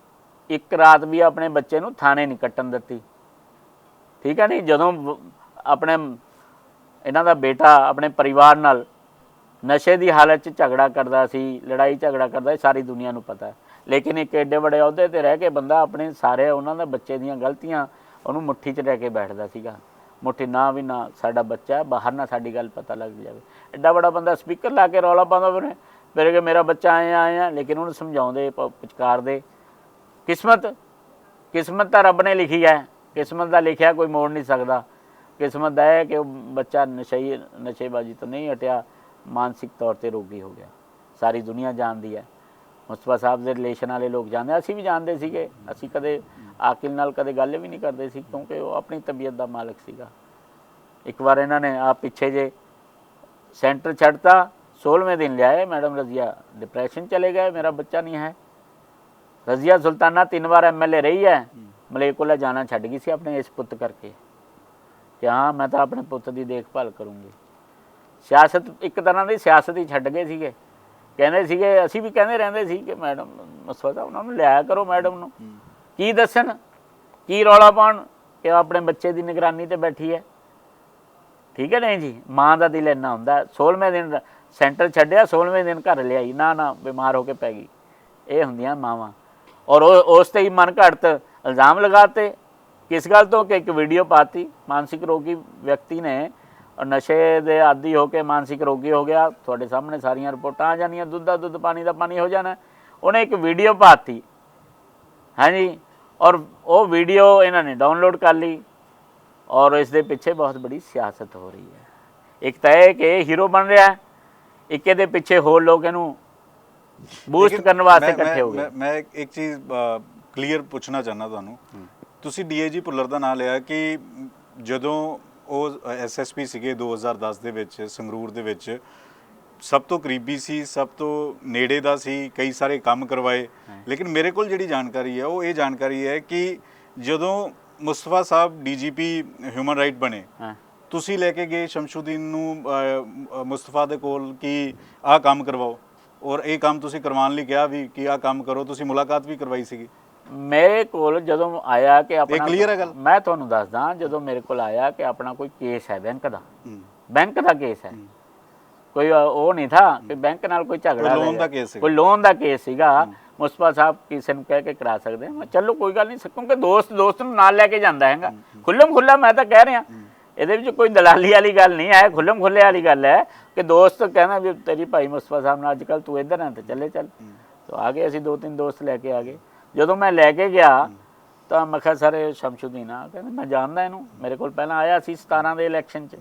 ਇੱਕ ਰਾਤ ਵੀ ਆਪਣੇ ਬੱਚੇ ਨੂੰ ਥਾਣੇ ਨਹੀਂ ਕੱਟਣ ਦਿੱਤੀ। ਠੀਕ ਹੈ ਨਹੀਂ? ਜਦੋਂ ਵ- ਆਪਣੇ ਇਹਨਾਂ ਦਾ ਬੇਟਾ ਆਪਣੇ ਪਰਿਵਾਰ ਨਾਲ ਨਸ਼ੇ ਦੀ ਹਾਲਤ 'ਚ ਝਗੜਾ ਕਰਦਾ ਸੀ, ਲੜਾਈ ਝਗੜਾ ਕਰਦਾ ਸੀ, ਸਾਰੀ ਦੁਨੀਆ ਨੂੰ ਪਤਾ ਲੇਕਿਨ ਇੱਕ ਐਡੇ ਵੱਡੇ ਅਹੁਦੇ ਤੇ ਰਹਿ ਕੇ ਬੰਦਾ ਆਪਣੇ ਸਾਰੇ ਉਹਨਾਂ ਦਾ ਬੱਚੇ ਦੀਆਂ ਗਲਤੀਆਂ ਉਹਨੂੰ ਮੁੱਠੀ 'ਚ ਰਹਿ ਕੇ ਬੈਠਦਾ ਸੀਗਾ। ਮੁੱਠੀ ਨਾ ਵੀ ਨਾ ਸਾਡਾ ਬੱਚਾ ਬਾਹਰ ਨਾ ਸਾਡੀ ਗੱਲ ਪਤਾ ਲੱਗ ਜਾਵੇ। ਐਡਾ ਵੱਡਾ ਬੰਦਾ ਸਪੀਕਰ ਲਾ ਕੇ ਰੌਲਾ ਪਾਉਂਦਾ ਫਿਰ ਫਿਰ ਕਿ ਮੇਰਾ ਬੱਚਾ ਆਇਆ ਆਇਆ ਲੇਕਿਨ ਉਹਨੂੰ ਸਮਝਾਉਂਦੇ, ਪ- ਪੁਚਕਾਰਦੇ, ਕਿਸਮਤ ਕਿਸਮਤ ਤਾਂ ਰੱਬ ਨੇ ਲਿਖੀ ਹੈ। ਕਿਸਮਤ ਦਾ ਲਿਖਿਆ ਕੋਈ ਮੋੜ ਨਹੀਂ ਸਕਦਾ। ਕਿਸਮਤ ਦਾ ਹੈ ਕਿ ਉਹ ਬੱਚਾ ਨਸ਼ਈ, ਨਸ਼ੇਬਾਜ਼ੀ ਤੋਂ ਨਹੀਂ ਹਟਿਆ, ਮਾਨਸਿਕ ਤੌਰ ਤੇ ਰੋਗੀ ਹੋ ਗਿਆ। ਸਾਰੀ ਦੁਨੀਆ ਜਾਣਦੀ ਹੈ। ਮੁਸਤਫਾ ਸਾਹਿਬ ਦੇ ਰਿਲੇਸ਼ਨ ਵਾਲੇ ਲੋਕ ਜਾਣਦੇ ਅਸੀਂ ਵੀ ਜਾਣਦੇ ਸੀਗੇ। ਅਸੀਂ ਕਦੇ ਆਕਿਲ ਨਾਲ ਕਦੇ ਗੱਲ ਵੀ ਨਹੀਂ ਕਰਦੇ ਸੀ, ਕਿਉਂਕਿ ਉਹ ਆਪਣੀ ਤਬੀਅਤ ਦਾ ਮਾਲਕ ਸੀਗਾ। ਇੱਕ ਵਾਰ ਇਹਨਾਂ ਨੇ ਆ ਪਿੱਛੇ ਜੇ ਸੈਂਟਰ ਛੱਡਤਾ 16ਵੇਂ ਦਿਨ ਲਿਆਏ। ਮੈਡਮ ਰਜ਼ੀਆ ਡਿਪਰੈਸ਼ਨ ਚਲੇ ਗਏ। ਮੇਰਾ ਬੱਚਾ ਨਹੀਂ ਹੈ। ਰਜ਼ੀਆ ਸੁਲਤਾਨਾ ਤਿੰਨ ਵਾਰ ਐਮਐਲਏ ਰਹੀ ਹੈ। ਮਲੇਕੋਲਾ ਜਾਣਾ ਛੱਡ ਗਈ ਸੀ ਆਪਣੇ ਇਸ ਪੁੱਤ ਕਰਕੇ। ਕਿ ਹਾਂ ਮੈਂ ਤਾਂ ਆਪਣੇ ਪੁੱਤ ਦੀ ਦੇਖਭਾਲ ਕਰੂੰਗੀ। ਸਿਆਸਤ ਇੱਕ ਤਰ੍ਹਾਂ ਦੀ ਸਿਆਸਤ ਹੀ ਛੱਡ ਗਏ ਸੀਗੇ। ਕਹਿੰਦੇ ਸੀਗੇ ਅਸੀਂ ਵੀ ਕਹਿੰਦੇ ਰਹਿੰਦੇ ਸੀ ਕਿ ਮੈਡਮ ਮਸਵਾ ਉਹਨਾਂ ਨੂੰ ਲਿਆਇਆ ਕਰੋ ਮੈਡਮ ਨੂੰ। ਕੀ ਦੱਸਣ? ਕੀ ਰੌਲਾ ਪਾਉਣ? ਕਿ ਉਹ ਆਪਣੇ ਬੱਚੇ ਦੀ ਨਿਗਰਾਨੀ ਤੇ ਬੈਠੀ ਹੈ। ਠੀਕ ਹੈ ਨਹੀਂ ਜੀ? ਮਾਂ ਦਾ ਦਿਲ ਇੰਨਾ ਹੁੰਦਾ 16ਵੇਂ ਦਿਨ ਸੈਂਟਰ ਛੱਡਿਆ 16ਵੇਂ ਦਿਨ ਘਰ ਲਿਆਈ। ਨਾ ਨਾ ਬਿਮਾਰ ਹੋ ਕੇ ਪੈ ਗਈ। ਇਹ ਹੁੰਦੀਆਂ ਮਾਵਾਂ। ਔਰ ਉਸ ਤੇ ਹੀ ਮਨ ਘੜਤ ਇਲਜ਼ਾਮ ਲਗਾਤੇ ਕਿਸ ਗੱਲ ਤੋਂ ਕਿ ਇੱਕ ਵੀਡੀਓ ਪਾਤੀ ਮਾਨਸਿਕ ਰੋਗੀ ਵਿਅਕਤੀ ਨੇ ਨਸ਼ੇ ਦੇ ਆਦੀ ਹੋ ਕੇ ਮਾਨਸਿਕ ਰੋਗੀ ਹੋ ਗਿਆ ਤੁਹਾਡੇ ਸਾਹਮਣੇ ਸਾਰੀਆਂ ਰਿਪੋਰਟਾਂ ਆ ਜਾਣੀਆਂ ਦੁੱਧ ਦਾ ਦੁੱਧ ਪਾਣੀ ਦਾ ਪਾਣੀ ਹੋ ਜਾਣਾ। ਉਹਨੇ ਇੱਕ ਵੀਡੀਓ ਪਾਤੀ। ਹਾਂਜੀ? ਔਰ ਉਹ ਵੀਡੀਓ ਇਹਨਾਂ ਨੇ ਡਾਊਨਲੋਡ ਕਰ ਲਈ ਔਰ ਇਸ ਦੇ ਪਿੱਛੇ ਬਹੁਤ ਬੜੀ ਸਿਆਸਤ ਹੋ ਰਹੀ ਹੈ। ਇੱਕ ਤਾਂ ਇਹ ਕਿ ਹੀਰੋ ਬਣ ਰਿਹਾ ਇੱਕ ਇਹਦੇ ਪਿੱਛੇ ਹੋਰ ਲੋਕ ਇਹਨੂੰ ਬੂਸਟ ਕਰਨ ਵਾਸਤੇ ਇਕੱਠੇ ਹੋ ਗਏ। ਮੈਂ- ਇੱਕ ਚੀਜ਼ ਕਲੀਅਰ ਪੁੱਛਣਾ ਚਾਹੁੰਦਾ ਤੁਹਾਨੂੰ। ਤੁਸੀਂ ਡੀਏਜੀ ਭੁੱਲਰ ਦਾ ਨਾਮ ਲਿਆ ਕਿ ਜਦੋਂ ਉਹ ਐਸਐਸਪੀ ਸੀਗੇ 2010 ਦੇ ਵਿੱਚ ਸੰਗਰੂਰ ਦੇ ਵਿੱਚ ਸਭ ਤੋਂ ਕਰੀਬੀ ਸੀ ਸਭ ਤੋਂ ਨੇੜੇ ਦਾ ਸੀ ਕਈ ਸਾਰੇ ਕੰਮ ਕਰਵਾਏ। ਲੇਕਿਨ ਮੇਰੇ ਕੋਲ ਜਿਹੜੀ ਜਾਣਕਾਰੀ ਹੈ ਉਹ ਇਹ ਜਾਣਕਾਰੀ ਹੈ ਕਿ ਜਦੋਂ Mustafa Sahib DGP human right ਬਣੇ ਤੁਸੀਂ ਲੈ ਕੇ ਗਏ ਸ਼ਮਸ਼ੂਦੀਨ ਨੂੰ ਮੁਸਤਫਾ ਦੇ ਕੋਲ ਕਿ ਆਹ ਕੰਮ ਕਰਵਾਓ। ਔਰ ਇਹ ਕੰਮ ਤੁਸੀਂ ਕਰਵਾਉਣ ਲਈ ਕਿਹਾ ਵੀ ਕਿ ਆਹ ਕੰਮ ਕਰੋ ਤੁਸੀਂ ਮੁਲਾਕਾਤ ਵੀ ਕਰਵਾਈ ਸੀਗੀ। ਮੇਰੇ ਕੋਲ ਜਦੋਂ ਆਇਆ ਕਿ ਆਪਣਾ clear ਹੈ ਗੱਲ? ਮੈਂ ਤੁਹਾਨੂੰ ਦੱਸਦਾ ਜਦੋਂ ਮੇਰੇ ਕੋਲ ਆਇਆ ਕਿ ਆਪਣਾ ਕੋਈ ਕੇਸ ਹੈ ਬੈਂਕ ਦਾ। ਹੂੰ। ਬੈਂਕ ਦਾ ਕੇਸ ਹੈ। ਕੋਈ ਅ, ਉਹ ਨਹੀਂ ਥਾ ਕਿ ਬੈਂਕ ਨਾਲ ਕੋਈ ਝਗੜਾ ਕੋਈ loan। ਦਾ case ਸੀਗਾ। ਕੋਈ ਲੋਨ ਦਾ ਕੇਸ ਸੀਗਾ। ਮੁਸਤਫਾ ਸਾਹਿਬ ਕਿਸੇ ਨੂੰ ਕਹਿ ਕੇ ਕਰਾ ਸਕਦੇ ਹਾਂ। ਮੈਂ ਚਲੋ ਕੋਈ ਗੱਲ ਨਹੀਂ ਕਿਉਂਕਿ ਦੋਸਤ ਦੋਸਤ ਨੂੰ ਨਾਲ ਲੈ ਕੇ ਜਾਂਦਾ ਹੈਗਾ। ਖੁੱਲਮ ਖੁੱਲਾ ਮੈਂ ਤਾਂ ਕਹਿ ਰਿਹਾ। ਇਹਦੇ ਵਿੱਚ ਕੋਈ ਦਲਾਲੀ ਵਾਲੀ ਗੱਲ ਨਹੀਂ ਹੈ ਖੁੱਲਮ ਖੁੱਲੇ ਵਾਲੀ ਗੱਲ ਹੈ ਕਿ ਦੋਸਤ ਕਹਿੰਦਾ ਵੀ ਤੇਰੀ ਭਾਈ ਮੁਸਤਫਾ ਸਾਹਿਬ ਨਾਲ ਅੱਜ ਕੱਲ ਤੂੰ ਇੱਧਰ ਹੈ ਤਾਂ ਚੱਲੇ ਚੱਲ। ਤਾਂ ਆ ਗਏ ਅਸੀਂ ਦੋ ਤਿੰਨ ਦੋਸਤ ਲੈ ਕੇ ਆ ਗਏ। ਜਦੋਂ ਮੈਂ ਲੈ ਕੇ ਗਿਆ, ਤਾਂ ਮੈਂ ਕਿਹਾ, ਸਰ, ਇਹ ਸ਼ਮਸ਼ੁਦੀਨ ਆ। ਕਹਿੰਦੇ, ਮੈਂ ਜਾਣਦਾ ਇਹਨੂੰ। ਮੇਰੇ ਕੋਲ ਪਹਿਲਾਂ ਆਇਆ ਸੀ 17 ਦੇ ਇਲੈਕਸ਼ਨ 'ਚ।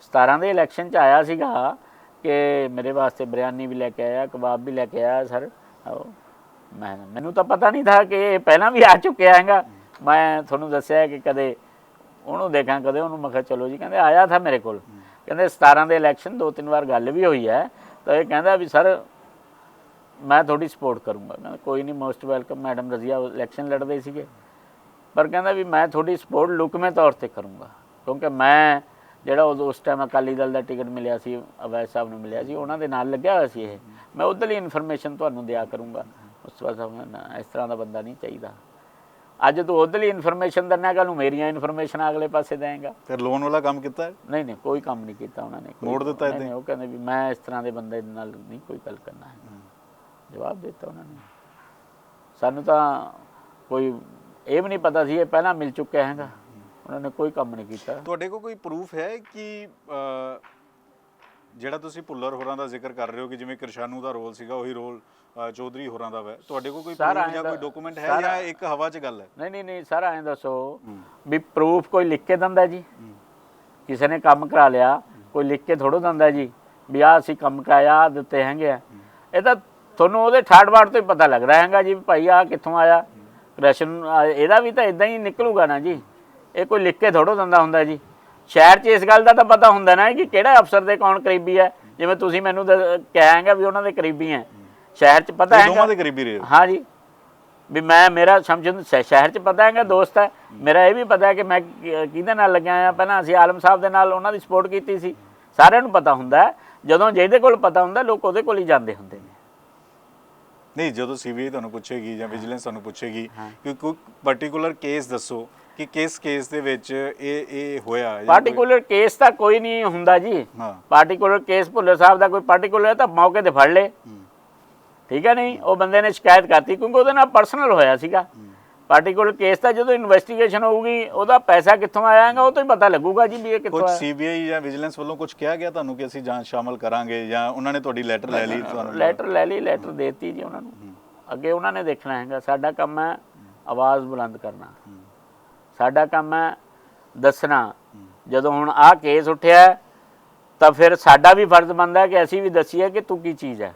17 ਦੇ ਇਲੈਕਸ਼ਨ 'ਚ ਆਇਆ ਸੀਗਾ ਕਿ ਮੇਰੇ ਵਾਸਤੇ ਬਿਰਿਆਨੀ ਵੀ ਲੈ ਕੇ ਆਇਆ, ਕਬਾਬ ਵੀ ਲੈ ਕੇ ਆਇਆ, ਸਰ। ਮੈਂ, ਮੈਨੂੰ ਤਾਂ ਪਤਾ ਨਹੀਂ ਥਾ ਕਿ ਇਹ ਪਹਿਲਾਂ ਵੀ ਆ ਚੁੱਕਿਆ ਹੈਗਾ। ਮੈਂ ਤੁਹਾਨੂੰ ਦੱਸਿਆ ਕਿ ਕਦੇ ਉਹਨੂੰ ਦੇਖਾਂ, ਕਦੇ ਉਹਨੂੰ ਮੈਂ ਕਿਹਾ, ਚਲੋ ਜੀ। ਕਹਿੰਦੇ, ਆਇਆ ਥਾ ਮੇਰੇ ਕੋਲ। ਕਹਿੰਦੇ 17 ਦੇ ਇਲੈਕਸ਼ਨ ਦੋ ਤਿੰਨ ਵਾਰ ਗੱਲ ਵੀ ਹੋਈ ਹੈ। ਤਾਂ ਇਹ ਕਹਿੰਦਾ ਵੀ, ਸਰ ਮੈਂ ਤੁਹਾਡੀ ਸਪੋਰਟ ਕਰੂੰਗਾ। ਮੈਂ ਕਿਹਾ ਕੋਈ ਨਹੀਂ most welcome madam Razia election ਲੜਦੇ ਸੀਗੇ। ਪਰ ਕਹਿੰਦਾ ਵੀ ਮੈਂ ਤੁਹਾਡੀ ਸਪੋਰਟ ਲੁਕਵੇਂ ਤੌਰ ਤੇ ਕਰੂੰਗਾ। ਕਿਉਂਕਿ ਮੈਂ ਜਿਹੜਾ ਉਸ ਟਾਈਮ ਅਕਾਲੀ ਦਲ ਦਾ ਟਿਕਟ ਮਿਲਿਆ ਸੀ ਅਵੈਸ ਸਾਹਿਬ ਨੂੰ ਮਿਲਿਆ ਸੀ ਉਹਨਾਂ ਦੇ ਨਾਲ ਲੱਗਿਆ ਹੋਇਆ ਸੀ ਇਹ। ਮੈਂ ਉਧਰਲੀ ਇਨਫੋਰਮੇਸ਼ਨ ਤੁਹਾਨੂੰ ਦਿਆ ਕਰੂੰਗਾ। ਸਾਹਿਬ ਨੇ ਨਾ ਇਸ ਤਰ੍ਹਾਂ ਦਾ ਬੰਦਾ ਨਹੀਂ ਚਾਹੀਦਾ। ਅੱਜ ਤੂੰ ਉਧਰਲੀ ਇਨਫੋਰਮੇਸ਼ਨ ਦਿੰਦਾ ਕੱਲ ਨੂੰ ਮੇਰੀਆਂ ਇਨਫੋਰਮੇਸ਼ਨ ਅਗਲੇ ਪਾਸੇ ਦੇਂਗਾ ਫਿਰ ਲੋਨ ਵਾਲਾ ਕੰਮ ਕੀਤਾ ਹੈ? ਨਹੀਂ ਨਹੀਂ ਕੋਈ ਕੰਮ ਨਹੀਂ ਕੀਤਾ ਉਹਨਾਂ ਨੇ। ਮੋੜ ਦਿੱਤਾ? ਨਹੀਂ, ਉਹ ਕਹਿੰਦੇ ਵੀ ਮੈਂ ਇਸ ਤਰ੍ਹਾਂ ਦੇ ਬੰਦੇ ਨਾਲ ਨਹੀਂ ਕੋਈ ਗੱਲ ਕਰਨਾ। ਹੈ ਜਵਾਬ ਦਿੱਤਾ ਉਹਨਾਂ ਨੇ। ਸਾਨੂੰ ਤਾਂ ਕੋਈ ਇਹ ਵੀ ਨਹੀਂ ਪਤਾ ਸੀ ਇਹ ਪਹਿਲਾਂ ਮਿਲ ਚੁੱਕਿਆ ਹੈਗਾ। ਉਹਨਾਂ ਨੇ ਕੋਈ ਕੰਮ ਨਹੀਂ ਕੀਤਾ। ਤੁਹਾਡੇ ਕੋਲ ਕੋਈ ਪ੍ਰੂਫ ਹੈ ਕਿ ਜਿਹੜਾ ਤੁਸੀਂ ਭੁੱਲਰ ਹੋਰਾਂ ਦਾ ਜ਼ਿਕਰ ਕਰ ਰਹੇ ਹੋ ਕਿ ਜਿਵੇਂ ਕਿਰਸ਼ਾਨੂ ਦਾ ਰੋਲ ਸੀਗਾ ਉਹੀ ਰੋਲ ਚੌਧਰੀ ਹੋਰਾਂ ਦਾ ਵਾ? ਤੁਹਾਡੇ ਕੋਲ ਕੋਈ ਪ੍ਰੂਫ ਜਾਂ ਕੋਈ ਡਾਕੂਮੈਂਟ ਹੈ ਜਾਂ ਇੱਕ ਹਵਾ 'ਚ ਗੱਲ ਹੈ? ਨਹੀਂ ਨਹੀਂ ਨਹੀਂ ਸਾਰਾ ਐਂ ਦੱਸੋ ਵੀ ਪ੍ਰੂਫ ਕੋਈ ਲਿਖ ਕੇ ਦਿੰਦਾ ਜੀ। ਕਿਸੇ ਨੇ ਕੰਮ ਕਰਾ ਲਿਆ ਕੋਈ ਲਿਖ ਕੇ ਥੋੜੋ ਦਿੰਦਾ ਜੀ ਵੀ ਆਹ ਅਸੀਂ ਕੰਮ ਕਰਾਇਆ ਦਿੱਤੇ ਹੈਗੇ ਆ। ਇਹ ਤਾਂ ਤੁਹਾਨੂੰ ਉਹਦੇ ਠਾੜ ਬਾੜ ਤੋਂ ਹੀ ਪਤਾ ਲੱਗਦਾ ਹੈਗਾ ਜੀ ਭਾਈ ਆ ਕਿੱਥੋਂ ਆਇਆ ਰਸ਼ਨ ਇਹਦਾ ਵੀ ਤਾਂ ਇਦਾਂ ਹੀ ਨਿਕਲੂਗਾ ਨਾ ਜੀ। ਇਹ ਕੋਈ ਲਿਖ ਕੇ ਥੋੜੋ ਦਿੰਦਾ ਹੁੰਦਾ ਜੀ। ਸ਼ਹਿਰ 'ਚ ਇਸ ਗੱਲ ਦਾ ਤਾਂ ਪਤਾ ਹੁੰਦਾ ਨਾ ਕਿ ਕਿਹੜਾ ਅਫਸਰ ਦੇ ਕੌਣ ਕਰੀਬੀ ਹੈ। ਜਿਵੇਂ ਤੁਸੀਂ ਮੈਨੂੰ ਕਹਾਂਗਾ ਵੀ ਉਹਨਾਂ ਦੇ ਕਰੀਬੀ ਹੈ। ਸ਼ਹਿਰ 'ਚ ਪਤਾ ਹੈਗਾ ਦੋਵਾਂ ਦੇ ਕਰੀਬੀ ਰਹੇ ਹੋ? ਜੀ। ਵੀ ਮੈਂ ਮੇਰਾ ਸਮਝਣ ਸ਼ਹਿਰ ਚ ਪਤਾ ਹੈਗਾ ਦੋਸਤ ਹੈ। ਮੇਰਾ ਇਹ ਵੀ ਪਤਾ ਹੈ ਕਿ ਮੈਂ ਕਿਹਦੇ ਨਾਲ ਲੱਗਿਆ ਆ। ਪਹਿਲਾਂ ਅਸੀਂ ਆਲਮ ਸਾਹਿਬ ਦੇ ਨਾਲ ਉਹਨਾਂ ਦੀ ਸਪੋਰਟ ਕੀਤੀ ਸੀ। ਸਾਰਿਆਂ ਨੂੰ ਪਤਾ ਹੁੰਦਾ। ਜਦੋਂ ਜਿਹਦੇ ਕੋਲ ਪਤਾ ਹੁੰਦਾ ਲੋਕ ਉਹਦੇ ਕੋਲ ਹੀ ਜਾਂਦੇ ਹੁੰਦੇ ਨੇ। ਨਹੀਂ ਜਦੋਂ ਸੀਬੀਆਈ ਤੁਹਾਨੂੰ ਪੁੱਛੇਗੀ ਜਾਂ ਵਿਜੀਲੈਂਸ ਤੁਹਾਨੂੰ ਪੁੱਛੇਗੀ ਕਿ ਕੋਈ ਪਾਰਟਿਕੂਲਰ ਕੇਸ ਦੱਸੋ ਕਿ ਕਿਸ ਕੇਸ ਦੇ ਵਿੱਚ ਇਹ ਇਹ ਹੋਇਆ ਪਾਰਟਿਕੂਲਰ ਕੇਸ ਤਾਂ ਕੋਈ ਨਹੀਂ ਹੁੰਦਾ ਜੀ। ਹਾਂ। ਪਾਰਟਿਕੂਲਰ ਕੇਸ ਭੁੱਲਰ ਸਾਹਿਬ ਦਾ ਕੋਈ ਪਾਰਟਿਕੂਲਰ ਤਾਂ ਮੌਕੇ ਤੇ ਫੜ ਲੇ। ਠੀਕ ਹੈ ਨਹੀਂ? ਉਹ ਬੰਦੇ ਨੇ ਸ਼ਿਕਾਇਤ ਕਰਤੀ ਕਿਉਂਕਿ ਉਹਦੇ ਨਾਲ ਪਰਸਨਲ ਹੋਇਆ ਸੀਗਾ। ਪਾਰਟਿਕੂਲਰ ਕੇਸ ਤਾਂ ਜਦੋਂ ਇਨਵੈਸਟੀਗੇਸ਼ਨ ਹੋਊਗੀ ਉਹਦਾ ਪੈਸਾ ਕਿੱਥੋਂ ਆਇਆ ਹੈਗਾ ਉਹ ਤੋਂ ਹੀ ਪਤਾ ਲੱਗੂਗਾ ਜੀ ਵੀ ਇਹ ਕਿੱਥੋਂ ਕੁਝ ਆਇਆ। ਸੀਬੀਆਈ ਜਾਂ ਵਿਜੀਲੈਂਸ ਵੱਲੋਂ ਕੁਝ ਕਿਹਾ ਗਿਆ ਤੁਹਾਨੂੰ ਕਿ ਅਸੀਂ ਜਾਂਚ ਸ਼ਾਮਲ ਕਰਾਂਗੇ ਜਾਂ ਉਹਨਾਂ ਨੇ ਤੁਹਾਡੀ ਲੈਟਰ ਲੈ ਲਈ ਤੁਹਾਨੂੰ? ਲੈਟਰ ਲੈ ਲਈ ਲੈਟਰ ਦੇਤੀ ਜੀ ਉਹਨਾਂ ਨੂੰ। ਅੱਗੇ ਉਹਨਾਂ ਨੇ ਦੇਖਣਾ ਹੈਗਾ ਸਾਡਾ ਕੰਮ ਹੈ ਆਵਾਜ਼ ਬੁਲੰਦ ਕਰਨਾ। ਸਾਡਾ ਕੰਮ ਹੈ ਦੱਸਣਾ। ਜਦੋਂ ਹੁਣ ਆਹ ਕੇਸ ਉੱਠਿਆ ਤਾਂ ਫਿਰ ਸਾਡਾ ਵੀ ਫਰਜ਼ ਬਣਦਾ ਹੈ ਕਿ ਅਸੀਂ ਵੀ ਦੱਸੀਏ ਕਿ ਤੂੰ ਕੀ ਚੀਜ਼ ਹੈ।